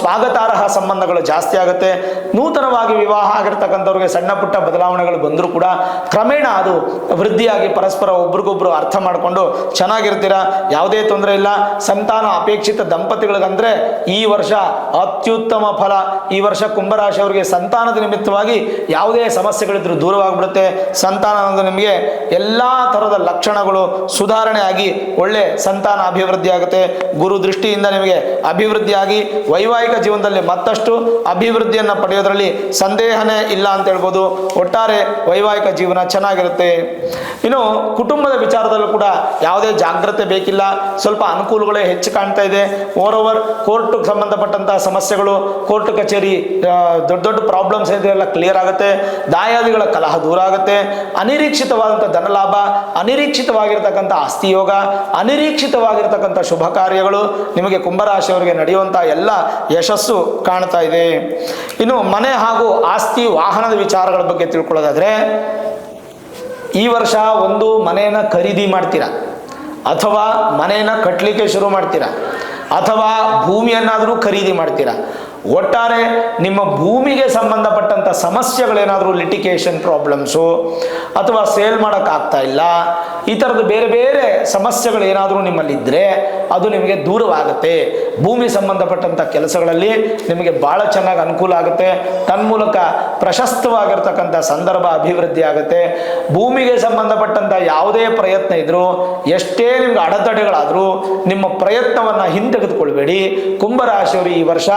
ಸ್ವಾಗತಾರ್ಹ ಸಂಬಂಧಗಳು ಜಾಸ್ತಿ ಆಗುತ್ತೆ. ನೂತನವಾಗಿ ವಿವಾಹ ಆಗಿರ್ತಕ್ಕಂಥವ್ರಿಗೆ ಸಣ್ಣ ಪುಟ್ಟ ಬದಲಾವಣೆಗಳು ಬಂದರೂ ಕೂಡ ಕ್ರಮೇಣ ಅದು ವೃದ್ಧಿಯಾಗಿ ಪರಸ್ಪರ ಒಬ್ರಿಗೊಬ್ರು ಅರ್ಥ ಮಾಡಿಕೊಂಡು ಚೆನ್ನಾಗಿರ್ತೀರ? ಯಾವುದೇ ತೊಂದರೆ ಇಲ್ಲ. ಸಂತಾನ ಅಪೇಕ್ಷಿತ ದಂಪತಿಗಳಿಗಂದ್ರೆ ಈ ವರ್ಷ ಅತ್ಯುತ್ತಮ ಫಲ. ಈ ವರ್ಷ ಕುಂಭರಾಶಿಯವರಿಗೆ ಸಂತಾನದ ನಿಮಿತ್ತವಾಗಿ ಯಾವುದೇ ಸಮಸ್ಯೆಗಳಿದ್ರೂ ದೂರವಾಗಿಬಿಡುತ್ತೆ. ಸಂತಾನ ಅನ್ನೋದು ನಿಮಗೆ ಎಲ್ಲ ಥರದ ಲಕ್ಷಣಗಳು ಸುಧಾರಣೆ ಆಗಿ ಒಳ್ಳೆ ಸಂತಾನ ಅಭಿವೃದ್ಧಿ ಆಗುತ್ತೆ. ಗುರು ದೃಷ್ಟಿಯಿಂದ ನಿಮಗೆ ಅಭಿವೃದ್ಧಿಯಾಗಿ ವೈವಾಹಿಕ ಜೀವನದಲ್ಲಿ ಮತ್ತಷ್ಟು ಅಭಿವೃದ್ಧಿಯನ್ನು ಪಡೆಯೋದರಲ್ಲಿ ಸಂದೇಹನೇ ಇಲ್ಲ ಅಂತ ಹೇಳ್ಬೋದು. ಒಟ್ಟಾರೆ ವೈವಾಹಿಕ ಜೀವನ ಚೆನ್ನಾಗಿರುತ್ತೆ. ಇನ್ನು ಕುಟುಂಬದ ವಿಚಾರದಲ್ಲೂ ಕೂಡ ಯಾವುದೇ ಜಾಗ್ರತೆ ಬೇಕಿಲ್ಲ. ಸ್ವಲ್ಪ ಅನುಕೂಲಗಳೇ ಹೆಚ್ಚು ಕಾಣ್ತಾ ಇದೆ. ಓವರ್ ಓವರ್ ಕೋರ್ಟ್ ಸಂಬಂಧಪಟ್ಟಂತಹ ಸಮಸ್ಯೆಗಳು, ಕೋರ್ಟ್ ಕಚೇರಿ ದೊಡ್ಡ ದೊಡ್ಡ ಪ್ರಾಬ್ಲಮ್ಸ್ ಇದೆಲ್ಲ ಕ್ಲಿಯರ್ ಆಗುತ್ತೆ. ದಾಯಾದಿಗಳ ಕಲಹ ದೂರ ಆಗುತ್ತೆ. ಅನಿರೀಕ್ಷಿತವಾದಂಥ ಧನಲಾಭ ಅನಿರೀಕ್ಷಿತವಾಗಿರ್ತಕ್ಕಂಥ ಆಸ್ತಿ ಯೋಗ ಅನಿರೀಕ್ಷಿತವಾಗಿರ್ತಕ್ಕಂಥ ಶುಭ ಕಾರ್ಯಗಳು ನಿಮಗೆ ಕುಂಭರಾಶಿಯವರಿಗೆ ನಡೆಯುವಂಥ ಎಲ್ಲ ಯಶಸ್ಸು ಕಾಣ್ತಾ ಇದೆ. ಇನ್ನು ಮನೆ ಹಾಗೂ ಆಸ್ತಿ, ವಾಹನದ ವಿಚಾರಗಳ ಬಗ್ಗೆ ತಿಳ್ಕೊಳ್ಳೋದಾದ್ರೆ, ಈ ವರ್ಷ ಒಂದು ಮನೆಯನ್ನು ಖರೀದಿ ಮಾಡ್ತೀರಾ? ಅಥವಾ ಮನೆಯನ್ನು ಕಟ್ಟಲಿಕ್ಕೆ ಶುರು ಮಾಡ್ತೀರಾ? ಅಥವಾ ಭೂಮಿಯನ್ನಾದರೂ ಖರೀದಿ ಮಾಡ್ತೀರಾ? ಒಟ್ಟಾರೆ ನಿಮ್ಮ ಭೂಮಿಗೆ ಸಂಬಂಧಪಟ್ಟಂಥ ಸಮಸ್ಯೆಗಳೇನಾದರೂ ಲಿಟಿಕೇಷನ್ ಪ್ರಾಬ್ಲಮ್ಸು ಅಥವಾ ಸೇಲ್ ಮಾಡೋಕ್ಕಾಗ್ತಾ ಇಲ್ಲ, ಈ ಥರದ್ದು ಬೇರೆ ಬೇರೆ ಸಮಸ್ಯೆಗಳು ಏನಾದರೂ ನಿಮ್ಮಲ್ಲಿದ್ದರೆ ಅದು ನಿಮಗೆ ದೂರವಾಗುತ್ತೆ. ಭೂಮಿ ಸಂಬಂಧಪಟ್ಟಂಥ ಕೆಲಸಗಳಲ್ಲಿ ನಿಮಗೆ ಭಾಳ ಚೆನ್ನಾಗಿ ಅನುಕೂಲ ಆಗುತ್ತೆ. ತನ್ಮೂಲಕ ಪ್ರಶಸ್ತವಾಗಿರ್ತಕ್ಕಂಥ ಸಂದರ್ಭ ಅಭಿವೃದ್ಧಿ ಆಗುತ್ತೆ. ಭೂಮಿಗೆ ಸಂಬಂಧಪಟ್ಟಂಥ ಯಾವುದೇ ಪ್ರಯತ್ನ ಇದ್ದರೂ ಎಷ್ಟೇ ನಿಮ್ಗೆ ಅಡೆತಡೆಗಳಾದರೂ ನಿಮ್ಮ ಪ್ರಯತ್ನವನ್ನು ಹಿಂತೆಗೆದುಕೊಳ್ಬೇಡಿ. ಕುಂಭರಾಶಿಯವರು ಈ ವರ್ಷ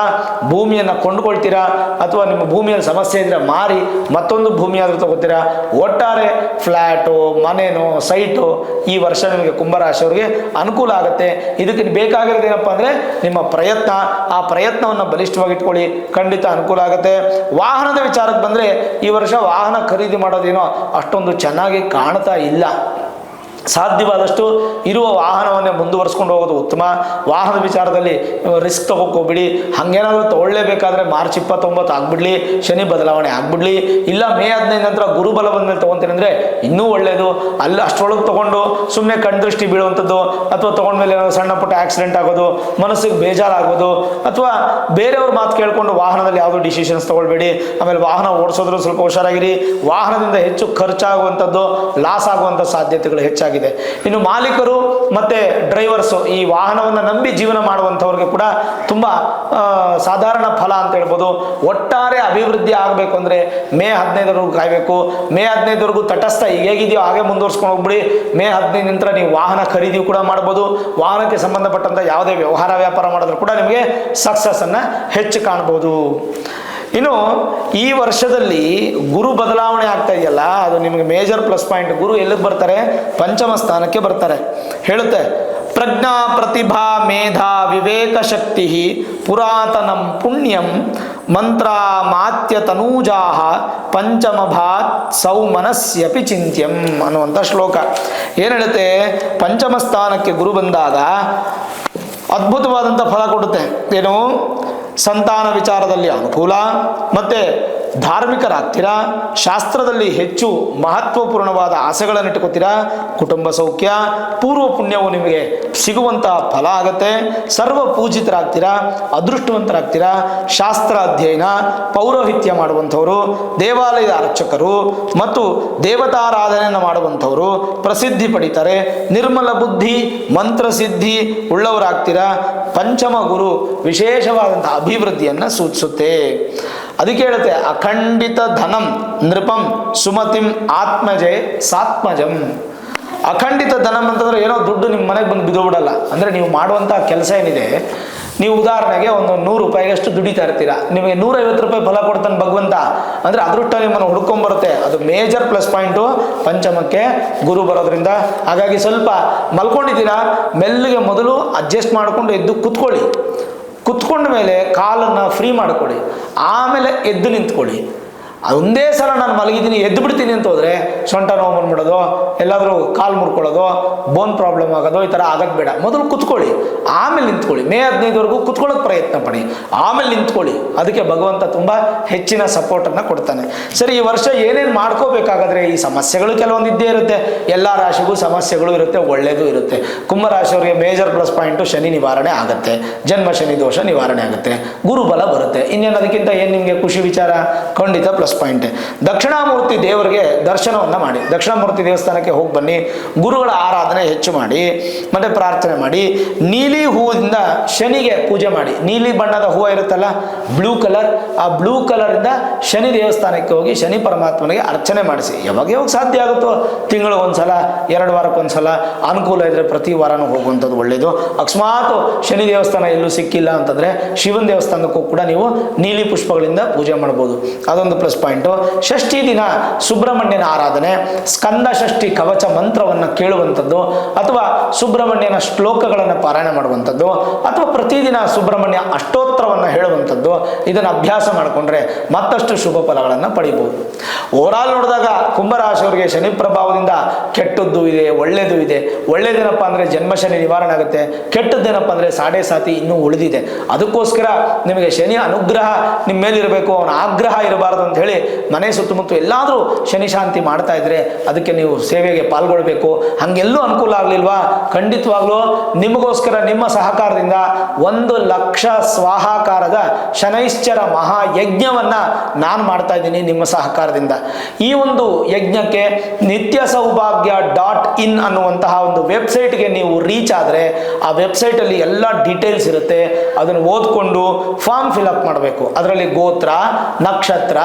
ಭೂಮಿಯನ್ನು ಕೊಂಡುಕೊಳ್ತೀರಾ ಅಥವಾ ನಿಮ್ಮ ಭೂಮಿಯಲ್ಲಿ ಸಮಸ್ಯೆ ಇದ್ದರೆ ಮಾರಿ ಮತ್ತೊಂದು ಭೂಮಿಯಾದರೂ ತಗೋತೀರಾ? ಒಟ್ಟಾರೆ ಫ್ಲ್ಯಾಟು ಮನೆನೋ, ಸೈಟು ಈ ವರ್ಷ ನಿಮಗೆ ಕುಂಭರಾಶಿಯವರಿಗೆ ಅನುಕೂಲ ಆಗುತ್ತೆ. ಇದಕ್ಕೆ ಬೇಕಾಗಿರೋದು ಏನಪ್ಪ ಅಂದರೆ ನಿಮ್ಮ ಪ್ರಯತ್ನ. ಆ ಪ್ರಯತ್ನವನ್ನು ಬಲಿಷ್ಠವಾಗಿ ಇಟ್ಕೊಳ್ಳಿ ಖಂಡಿತ ಅನುಕೂಲ ಆಗುತ್ತೆ. ವಾಹನದ ವಿಚಾರಕ್ಕೆ ಬಂದರೆ ಈ ವರ್ಷ ವಾಹನ ಖರೀದಿ ಮಾಡೋದೇನೋ ಅಷ್ಟೊಂದು ಚೆನ್ನಾಗಿ ಕಾಣ್ತಾ ಇಲ್ಲ. ಸಾಧ್ಯವಾದಷ್ಟು ಇರುವ ವಾಹನವನ್ನೇ ಮುಂದುವರಿಸ್ಕೊಂಡು ಹೋಗೋದು ಉತ್ತಮ. ವಾಹನ ವಿಚಾರದಲ್ಲಿ ರಿಸ್ಕ್ ತಗೋಕೋಬಿಡಿ ಹಂಗೇನಾದರೂ ತಗೊಳ್ಳೇಬೇಕಾದ್ರೆ ಮಾರ್ಚ್ ಇಪ್ಪತ್ತೊಂಬತ್ತು ಆಗ್ಬಿಡ್ಲಿ, ಶನಿ ಬದಲಾವಣೆ ಆಗ್ಬಿಡ್ಲಿ. ಇಲ್ಲ ಮೇ ಹದಿನೈದು ನಂತರ ಗುರುಬಲ ಬಂದ್ಮೇಲೆ ತೊಗೊತೀನಿ ಅಂದರೆ ಇನ್ನೂ ಒಳ್ಳೆಯದು ಅಲ್ಲಿ ಅಷ್ಟರೊಳಗೆ ತೊಗೊಂಡು ಸುಮ್ಮನೆ ಕಣ್ದೃಷ್ಟಿ ಬೀಳುವಂಥದ್ದು, ಅಥವಾ ತೊಗೊಂಡ್ಮೇಲೆ ಏನಾದ್ರು ಸಣ್ಣ ಪುಟ್ಟ ಆಕ್ಸಿಡೆಂಟ್ ಆಗೋದು, ಮನಸ್ಸಿಗೆ ಬೇಜಾರಾಗೋದು, ಅಥವಾ ಬೇರೆಯವ್ರ ಮಾತು ಕೇಳ್ಕೊಂಡು ವಾಹನದಲ್ಲಿ ಯಾವುದೋ ಡಿಸಿಷನ್ಸ್ ತೊಗೊಳ್ಬೇಡಿ. ಆಮೇಲೆ ವಾಹನ ಓಡಿಸೋದ್ರೂ ಸ್ವಲ್ಪ ಹುಷಾರಾಗಿರಿ. ವಾಹನದಿಂದ ಹೆಚ್ಚು ಖರ್ಚಾಗುವಂಥದ್ದು ಲಾಸ್ ಆಗುವಂಥ ಸಾಧ್ಯತೆಗಳು ಹೆಚ್ಚಾಗಿದೆ ಇನ್ನು ಮಾಲೀಕರು ಮತ್ತೆ ಡ್ರೈವರ್ಸು ಈ ವಾಹನವನ್ನು ನಂಬಿ ಜೀವನ ಮಾಡುವಂಥವ್ರಿಗೆ ಕೂಡ ತುಂಬ ಸಾಧಾರಣ ಫಲ ಅಂತ ಹೇಳ್ಬೋದು. ಒಟ್ಟಾರೆ ಅಭಿವೃದ್ಧಿ ಆಗಬೇಕು ಅಂದರೆ ಮೇ ಹದಿನೈದರವರೆಗೂ ಕಾಯಬೇಕು. ಮೇ ಹದಿನೈದವರೆಗೂ ತಟಸ್ಥ ಹೇಗಿದೆಯೋ ಹಾಗೆ ಮುಂದುವರ್ಸ್ಕೊಂಡು ಹೋಗ್ಬಿಡಿ. ಮೇ ಹದಿನೈದು ನಂತರ ನೀವು ವಾಹನ ಖರೀದಿ ಕೂಡ ಮಾಡ್ಬೋದು. ವಾಹನಕ್ಕೆ ಸಂಬಂಧಪಟ್ಟಂಥ ಯಾವುದೇ ವ್ಯವಹಾರ ವ್ಯಾಪಾರ ಮಾಡಿದ್ರು ಕೂಡ ನಿಮಗೆ ಸಕ್ಸಸ್ಸನ್ನು ಹೆಚ್ಚು ಕಾಣ್ಬೋದು. ಇನ್ನು ಈ ವರ್ಷದಲ್ಲಿ ಗುರು ಬದಲಾವಣೆ ಆಗ್ತಾ ಇದೆಯಲ್ಲ, ಅದು ನಿಮಗೆ ಮೇಜರ್ ಪ್ಲಸ್ ಪಾಯಿಂಟ್ ಗುರು ಎಲ್ಲಿಗೆ ಬರ್ತಾರೆ? ಪಂಚಮ ಸ್ಥಾನಕ್ಕೆ ಬರ್ತಾರೆ. ಹೇಳುತ್ತೆ, ಪ್ರಜ್ಞಾ ಪ್ರತಿಭಾ ಮೇಧಾ ವಿವೇಕ ಶಕ್ತಿ ಪುರಾತನಂ ಪುಣ್ಯಂ ಮಂತ್ರ ಮಾತ್ಯ ತನೂಜಾ ಪಂಚಮ ಭಾತ್ ಸೌಮನಸ್ಯಪಿ ಚಿಂತ್ಯಂ ಅನ್ನುವಂಥ ಶ್ಲೋಕ. ಏನು ಹೇಳುತ್ತೆ? ಪಂಚಮ ಸ್ಥಾನಕ್ಕೆ ಗುರು ಬಂದಾಗ ಅದ್ಭುತವಾದಂಥ ಫಲ ಕೊಡುತ್ತೆ. ಏನು? ಸಂತಾನ ವಿಚಾರದಲ್ಲಿ ಅನುಕೂಲ, ಮತ್ತು ಧಾರ್ಮಿಕರಾಗ್ತೀರಾ? ಶಾಸ್ತ್ರದಲ್ಲಿ ಹೆಚ್ಚು ಮಹತ್ವಪೂರ್ಣವಾದ ಆಸೆಗಳನ್ನು ಇಟ್ಕೋತೀರಾ ಕುಟುಂಬ ಸೌಖ್ಯ, ಪೂರ್ವ ಪುಣ್ಯವು ನಿಮಗೆ ಸಿಗುವಂತಹ ಫಲ ಆಗತ್ತೆ. ಸರ್ವ ಪೂಜಿತರಾಗ್ತೀರಾ? ಅದೃಷ್ಟವಂತರಾಗ್ತೀರಾ? ಶಾಸ್ತ್ರ ಅಧ್ಯಯನ, ಪೌರೋಹಿತ್ಯ ಮಾಡುವಂಥವರು, ದೇವಾಲಯದ ಅರ್ಚಕರು, ಮತ್ತು ದೇವತಾರಾಧನೆಯನ್ನು ಮಾಡುವಂಥವರು, ಪ್ರಸಿದ್ಧಿ ಪಡಿತಾರೆ. ನಿರ್ಮಲ ಬುದ್ಧಿ ಮಂತ್ರಸಿದ್ಧಿ ಉಳ್ಳವರಾಗ್ತೀರಾ? ಪಂಚಮ ಗುರು ವಿಶೇಷವಾದಂಥ ಅಭಿವೃದ್ಧಿಯನ್ನು ಸೂಚಿಸುತ್ತೆ. ಅದಕ್ಕೆ ಹೇಳುತ್ತೆ ಅಖಂಡಿತ ಧನಂ, ನೃಪಂ, ಸುಮತಿಂ, ಆತ್ಮಜೆ, ಸಾತ್ಮಜಂ. ಅಖಂಡಿತ ಧನಂ ಅಂತಂದ್ರೆ ಏನೋ ದುಡ್ಡು ನಿಮ್ಮ ಮನೆಗೆ ಬಂದು ಬಿದ್ದೋಗ್ಬಿಡಲ್ಲ ಅಂದರೆ ನೀವು ಮಾಡುವಂಥ ಕೆಲಸ ಏನಿದೆ, ನೀವು ಉದಾಹರಣೆಗೆ ಒಂದು ನೂರು ರೂಪಾಯಿಗಷ್ಟು ದುಡಿತಾ ಇರ್ತೀರ. ನಿಮಗೆ ನೂರೈವತ್ತು ರೂಪಾಯಿ ಫಲ ಕೊಡ್ತಾನೆ ಭಗವಂತ. ಅಂದರೆ ಅದೃಷ್ಟ ನಿಮ್ಮನ್ನು ಹುಡ್ಕೊಂಬರುತ್ತೆ ಅದು ಮೇಜರ್ ಪ್ಲಸ್ ಪಾಯಿಂಟು ಪಂಚಮಕ್ಕೆ ಗುರು ಬರೋದ್ರಿಂದ. ಹಾಗಾಗಿ ಸ್ವಲ್ಪ ಮಲ್ಕೊಂಡಿದ್ದೀರಾ, ಮೆಲ್ಲಿಗೆ ಮೊದಲು ಅಡ್ಜಸ್ಟ್ ಮಾಡಿಕೊಂಡು ಎದ್ದು ಕುತ್ಕೊಳ್ಳಿ. ಕುತ್ಕೊಂಡ ಮೇಲೆ ಕಾಲನ್ನು ಫ್ರೀ ಮಾಡಿಕೊಡಿ. ಆಮೇಲೆ ಎದ್ದು ನಿಂತ್ಕೊಳ್ಳಿ. ಒಂದೇ ಸಲ ನಾನು ಮಲಗಿದ್ದೀನಿ, ಎದ್ದು ಬಿಡ್ತೀನಿ ಅಂತ ಹೋದ್ರೆ ಸೊಂಟ ನೋವು ಬಂದ್ಬಿಡೋದು, ಎಲ್ಲಾದರೂ ಕಾಲು ಮುರ್ಕೊಳ್ಳೋದು ಬೋನ್ ಪ್ರಾಬ್ಲಮ್ ಆಗೋದು, ಈ ಥರ ಆಗೋದು ಬೇಡ. ಮೊದಲು ಕುತ್ಕೊಳ್ಳಿ, ಆಮೇಲೆ ನಿಂತ್ಕೊಳ್ಳಿ. ಮೇ ಹದಿನೈದುವರೆಗೂ ಕುತ್ಕೊಳ್ಳೋಕೆ ಪ್ರಯತ್ನ ಪಡಿ. ಆಮೇಲೆ ನಿಂತ್ಕೊಳ್ಳಿ. ಅದಕ್ಕೆ ಭಗವಂತ ತುಂಬ ಹೆಚ್ಚಿನ ಸಪೋರ್ಟನ್ನು ಕೊಡ್ತಾನೆ. ಸರಿ, ಈ ವರ್ಷ ಏನೇನು ಮಾಡ್ಕೋಬೇಕಾಗಾದ್ರೆ, ಈ ಸಮಸ್ಯೆಗಳು ಕೆಲವೊಂದು ಇದ್ದೇ ಇರುತ್ತೆ. ಎಲ್ಲ ರಾಶಿಗೂ ಸಮಸ್ಯೆಗಳು ಇರುತ್ತೆ ಒಳ್ಳೆಯದು ಇರುತ್ತೆ. ಕುಂಭರಾಶಿಯವರಿಗೆ ಮೇಜರ್ ಪ್ಲಸ್ ಪಾಯಿಂಟು ಶನಿ ನಿವಾರಣೆ ಆಗುತ್ತೆ. ಜನ್ಮ ಶನಿ ದೋಷ ನಿವಾರಣೆ ಆಗುತ್ತೆ. ಗುರುಬಲ ಬರುತ್ತೆ. ಇನ್ನೇನು ಅದಕ್ಕಿಂತ ಏನು ನಿಮಗೆ ಖುಷಿ ವಿಚಾರ? ಖಂಡಿತ ಪ್ಲಸ್ ಪಾಯಿಂಟ್ ದಕ್ಷಿಣಾಮೂರ್ತಿ ದೇವರಿಗೆ ದರ್ಶನವನ್ನು ಮಾಡಿ. ದಕ್ಷಿಣಾಮೂರ್ತಿ ದೇವಸ್ಥಾನಕ್ಕೆ ಹೋಗಿ ಬನ್ನಿ, ಗುರುಗಳ ಆರಾಧನೆ ಹೆಚ್ಚು ಮಾಡಿ, ಮತ್ತೆ ಪ್ರಾರ್ಥನೆ ಮಾಡಿ. ನೀಲಿ ಹೂವಿಂದ ಶನಿಗೆ ಪೂಜೆ ಮಾಡಿ. ನೀಲಿ ಬಣ್ಣದ ಹೂವು ಇರುತ್ತಲ್ಲ ಬ್ಲೂ ಕಲರ್ ಆ ಬ್ಲೂ ಕಲರಿಂದ ಶನಿ ದೇವಸ್ಥಾನಕ್ಕೆ ಹೋಗಿ ಶನಿ ಪರಮಾತ್ಮನಿಗೆ ಅರ್ಚನೆ ಮಾಡಿಸಿ. ಯಾವಾಗ ಯಾವಾಗ ಸಾಧ್ಯ ಆಗುತ್ತೋ ತಿಂಗಳು ಒಂದ್ಸಲ, ಎರಡು ವಾರಕ್ಕೊಂದ್ಸಲ ಅನುಕೂಲ ಇದ್ರೆ ಪ್ರತಿ ವಾರನೂ ಹೋಗುವಂಥದ್ದು ಒಳ್ಳೆಯದು ಅಕಸ್ಮಾತ್ ಶನಿ ದೇವಸ್ಥಾನ ಎಲ್ಲೂ ಸಿಕ್ಕಿಲ್ಲ ಅಂತಂದರೆ ಶಿವನ ದೇವಸ್ಥಾನಕ್ಕೂ ಕೂಡ ನೀವು ನೀಲಿ ಪುಷ್ಪಗಳಿಂದ ಪೂಜೆ ಮಾಡ್ಬೋದು. ಅದೊಂದು ಪ್ಲಸ್ ಪಾಯಿಂಟು. ಷಷ್ಠಿ ದಿನ ಸುಬ್ರಹ್ಮಣ್ಯನ ಆರಾಧನೆ. ಸ್ಕಂದ ಷಷ್ಠಿ ಕವಚ ಮಂತ್ರವನ್ನು ಕೇಳುವಂಥದ್ದು ಅಥವಾ ಸುಬ್ರಹ್ಮಣ್ಯನ ಶ್ಲೋಕಗಳನ್ನು ಪಾರಾಯಣ ಮಾಡುವಂಥದ್ದು ಅಥವಾ ಪ್ರತಿದಿನ ಸುಬ್ರಹ್ಮಣ್ಯ ಅಷ್ಟೋತ್ತರವನ್ನು ಹೇಳುವಂಥದ್ದು, ಇದನ್ನು ಅಭ್ಯಾಸ ಮಾಡಿಕೊಂಡ್ರೆ ಮತ್ತಷ್ಟು ಶುಭ ಫಲಗಳನ್ನು ಪಡಿಬಹುದು ಓವರಾಲ್ ನೋಡಿದಾಗ ಕುಂಭರಾಶಿಯವರಿಗೆ ಶನಿ ಪ್ರಭಾವದಿಂದ ಕೆಟ್ಟದ್ದು ಇದೆ, ಒಳ್ಳೆಯದು ಇದೆ. ಒಳ್ಳೇದೇನಪ್ಪ ಅಂದರೆ ಜನ್ಮ ಶನಿ ನಿವಾರಣೆ ಆಗುತ್ತೆ. ಕೆಟ್ಟದ್ದೇನಪ್ಪ ಅಂದರೆ ಸಾಡೆ ಸಾತಿ ಇನ್ನೂ ಉಳಿದಿದೆ. ಅದಕ್ಕೋಸ್ಕರ ನಿಮಗೆ ಶನಿ ಅನುಗ್ರಹ ನಿಮ್ಮ ಮೇಲಿರಬೇಕು ಅವನ ಆಗ್ರಹ ಇರಬಾರದು ಅಂತ ಹೇಳಿ ಮನೆ ಸುತ್ತಮುತ್ತ ಎಲ್ಲಾದರೂ ಶನಿ ಶಾಂತಿ ಮಾಡ್ತಾ ಇದ್ರೆ ಅದಕ್ಕೆ ನೀವು ಸೇವೆಗೆ ಪಾಲ್ಗೊಳ್ಬೇಕು. ಹಾಗೆಲ್ಲೂ ಅನುಕೂಲ ಆಗಲಿಲ್ವಾ? ಖಂಡಿತವಾಗ್ಲೂ ನಿಮಗೋಸ್ಕರ, ನಿಮ್ಮ ಸಹಕಾರದಿಂದ ಒಂದು ಲಕ್ಷ ಸ್ವಾಹಾಕಾರದ ಶನೈಶ್ಚರ ಮಹಾಯಜ್ಞವನ್ನು ನಾನು ಮಾಡ್ತಾ ಇದ್ದೀನಿ ನಿಮ್ಮ ಸಹಕಾರದಿಂದ. ಈ ಒಂದು ಯಜ್ಞಕ್ಕೆ ನಿತ್ಯ ಸೌಭಾಗ್ಯ ಡಾಟ್ ಇನ್ ಅನ್ನುವಂತಹ ಒಂದು ವೆಬ್ಸೈಟ್ಗೆ ನೀವು ರೀಚ್ ಆದರೆ ಆ ವೆಬ್ಸೈಟಲ್ಲಿ ಎಲ್ಲ ಡೀಟೇಲ್ಸ್ ಇರುತ್ತೆ. ಅದನ್ನು ಓದ್ಕೊಂಡು ಫಾರ್ಮ್ ಅಪ್ ಮಾಡಬೇಕು. ಅದರಲ್ಲಿ ಗೋತ್ರ, ನಕ್ಷತ್ರ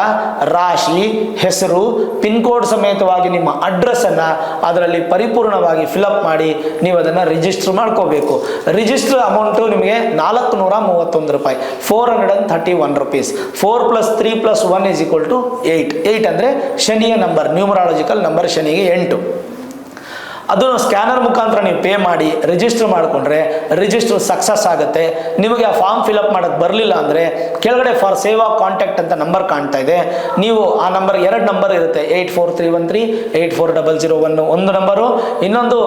ರಾಶಿ ಹೆಸರು, ಪಿನ್ ಕೋಡ್ ಸಮೇತವಾಗಿ ನಿಮ್ಮ ಅಡ್ರೆಸ್ಸನ್ನು ಅದರಲ್ಲಿ ಪರಿಪೂರ್ಣವಾಗಿ ಫಿಲಪ್ ಮಾಡಿ ನೀವು ಅದನ್ನು ರಿಜಿಸ್ಟರ್ ಮಾಡ್ಕೋಬೇಕು. ರಿಜಿಸ್ಟರ್ ಅಮೌಂಟು ನಿಮಗೆ ನಾಲ್ಕು ನೂರ ಮೂವತ್ತೊಂದು ರೂಪಾಯಿ four hundred and thirty one rupees four plus three plus one is equal to eight eight ಅಂದರೆ ಶನಿಯ ನಂಬರ್ ನ್ಯೂಮರಾಲಜಿಕಲ್ ನಂಬರ್ ಶನಿಗೆ ಎಂಟು. ಅದನ್ನು ಸ್ಕ್ಯಾನರ್ ಮುಖಾಂತರ ನೀವು ಪೇ ಮಾಡಿ ರಿಜಿಸ್ಟರ್ ಮಾಡಿಕೊಂಡ್ರೆ ರಿಜಿಸ್ಟರ್ ಸಕ್ಸಸ್ ಆಗುತ್ತೆ. ನಿಮಗೆ ಆ ಫಾರ್ಮ್ ಫಿಲಪ್ ಮಾಡೋಕ್ಕೆ ಬರಲಿಲ್ಲ ಅಂದರೆ ಕೆಳಗಡೆ ಫಾರ್ ಸೇವಾ ಕಾಂಟ್ಯಾಕ್ಟ್ ಅಂತ ನಂಬರ್ ಕಾಣ್ತಾ ಇದೆ. ನೀವು ಆ ನಂಬರ್ ಎರಡು ನಂಬರ್ ಇರುತ್ತೆ eight four three one three eight four double zero one ಒಂದು ನಂಬರು ಇನ್ನೊಂದು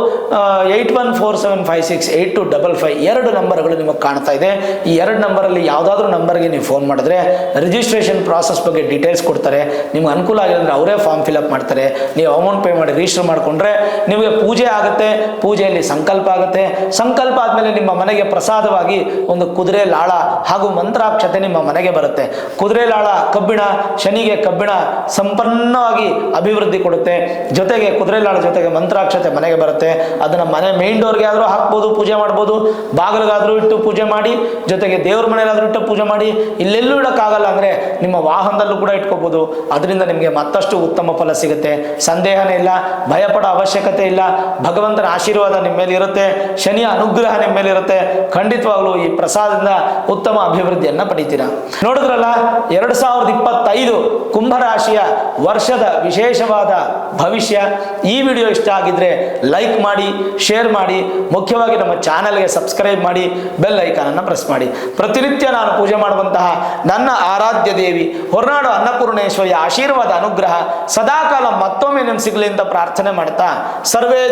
eight one four seven five six eight two double five ಎರಡು ನಂಬರ್ಗಳು ನಿಮಗೆ ಕಾಣ್ತಾ ಇದೆ. ಈ ಎರಡು ನಂಬರಲ್ಲಿ ಯಾವುದಾದ್ರೂ ನಂಬರ್ಗೆ ನೀವು ಫೋನ್ ಮಾಡಿದ್ರೆ ರಿಜಿಸ್ಟ್ರೇಷನ್ ಪ್ರಾಸೆಸ್ ಬಗ್ಗೆ ಡೀಟೇಲ್ಸ್ ಕೊಡ್ತಾರೆ. ನಿಮ್ಗೆ ಅನುಕೂಲ ಆಗಿಲ್ಲ ಅಂದರೆ ಅವರೇ ಫಾರ್ಮ್ ಫಿಲಪ್ ಮಾಡ್ತಾರೆ. ನೀವು ಅಮೌಂಟ್ ಪೇ ಮಾಡಿ ರಿಜಿಸ್ಟರ್ ಮಾಡಿಕೊಂಡ್ರೆ ನಿಮಗೆ ಪೂಜೆ ಆಗುತ್ತೆ, ಪೂಜೆಯಲ್ಲಿ ಸಂಕಲ್ಪ ಆಗುತ್ತೆ. ಸಂಕಲ್ಪ ಆದಮೇಲೆ ನಿಮ್ಮ ಮನೆಗೆ ಪ್ರಸಾದವಾಗಿ ಒಂದು ಕುದುರೆ ಲಾಳ ಹಾಗೂ ಮಂತ್ರಾಕ್ಷತೆ ನಿಮ್ಮ ಮನೆಗೆ ಬರುತ್ತೆ. ಕುದುರೆ ಲಾಳ ಕಬ್ಬಿಣ, ಶನಿಗೆ ಕಬ್ಬಿಣ ಸಂಪನ್ನವಾಗಿ ಅಭಿವೃದ್ಧಿ ಕೊಡುತ್ತೆ. ಜೊತೆಗೆ ಕುದುರೆ ಲಾಳ ಜೊತೆಗೆ ಮಂತ್ರಾಕ್ಷತೆ ಮನೆಗೆ ಬರುತ್ತೆ. ಅದನ್ನು ಮನೆ ಮೇನ್ ಡೋರ್ಗೆ ಆದರೂ ಹಾಕ್ಬೋದು, ಪೂಜೆ ಮಾಡ್ಬೋದು. ಬಾಗಿಲಿಗಾದರೂ ಇಟ್ಟು ಪೂಜೆ ಮಾಡಿ, ಜೊತೆಗೆ ದೇವ್ರ ಮನೆಯಲ್ಲಾದರೂ ಇಟ್ಟು ಪೂಜೆ ಮಾಡಿ. ಇಲ್ಲೆಲ್ಲೂ ಇಡೋಕ್ಕಾಗಲ್ಲ ಅಂದರೆ ನಿಮ್ಮ ವಾಹನದಲ್ಲೂ ಕೂಡ ಇಟ್ಕೋಬೋದು. ಅದರಿಂದ ನಿಮಗೆ ಮತ್ತಷ್ಟು ಉತ್ತಮ ಫಲ ಸಿಗುತ್ತೆ. ಸಂದೇಹನೇ ಇಲ್ಲ, ಭಯಪಡೋ ಅವಶ್ಯಕತೆ ಇಲ್ಲ. ಭಗವಂತನ ಆಶೀರ್ವಾದ ನಿಮ್ಮ ಮೇಲೆ ಇರುತ್ತೆ. ಶನಿಯ ಅನುಗ್ರಹ ನಿಮ್ಮ ಮೇಲೆ ಇರುತ್ತೆ. ಖಂಡಿತವಾಗ್ಲೂ ಈ ಪ್ರಸಾದದಿಂದ ಉತ್ತಮ ಅಭಿವೃದ್ಧಿಯನ್ನ ಪಡಿತೀರಾ? ನೋಡಿದ್ರಲ್ಲ, ಎರಡು ಸಾವಿರದ ಇಪ್ಪತ್ತೈದು ಕುಂಭರಾಶಿಯ ವರ್ಷದ ವಿಶೇಷವಾದ ಭವಿಷ್ಯ. ಈ ವಿಡಿಯೋ ಇಷ್ಟ ಆಗಿದ್ರೆ ಲೈಕ್ ಮಾಡಿ, ಶೇರ್ ಮಾಡಿ, ಮುಖ್ಯವಾಗಿ ನಮ್ಮ ಚಾನೆಲ್ಗೆ ಸಬ್ಸ್ಕ್ರೈಬ್ ಮಾಡಿ, ಬೆಲ್ ಐಕಾನನ್ನು ಪ್ರೆಸ್ ಮಾಡಿ. ಪ್ರತಿನಿತ್ಯ ನಾನು ಪೂಜೆ ಮಾಡುವಂತಹ ನನ್ನ ಆರಾಧ್ಯ ದೇವಿ, ಹೊರನಾಡು ಅನ್ನಪೂರ್ಣೇಶ್ವರಿಯ ಆಶೀರ್ವಾದ, ಅನುಗ್ರಹ, ಸದಾಕಾಲ ಮತ್ತೊಮ್ಮೆ ನಿಮ್ಗೆ ಸಿಗಲಿ ಅಂತ ಪ್ರಾರ್ಥನೆ ಮಾಡ್ತಾ, ಸರ್ವೇ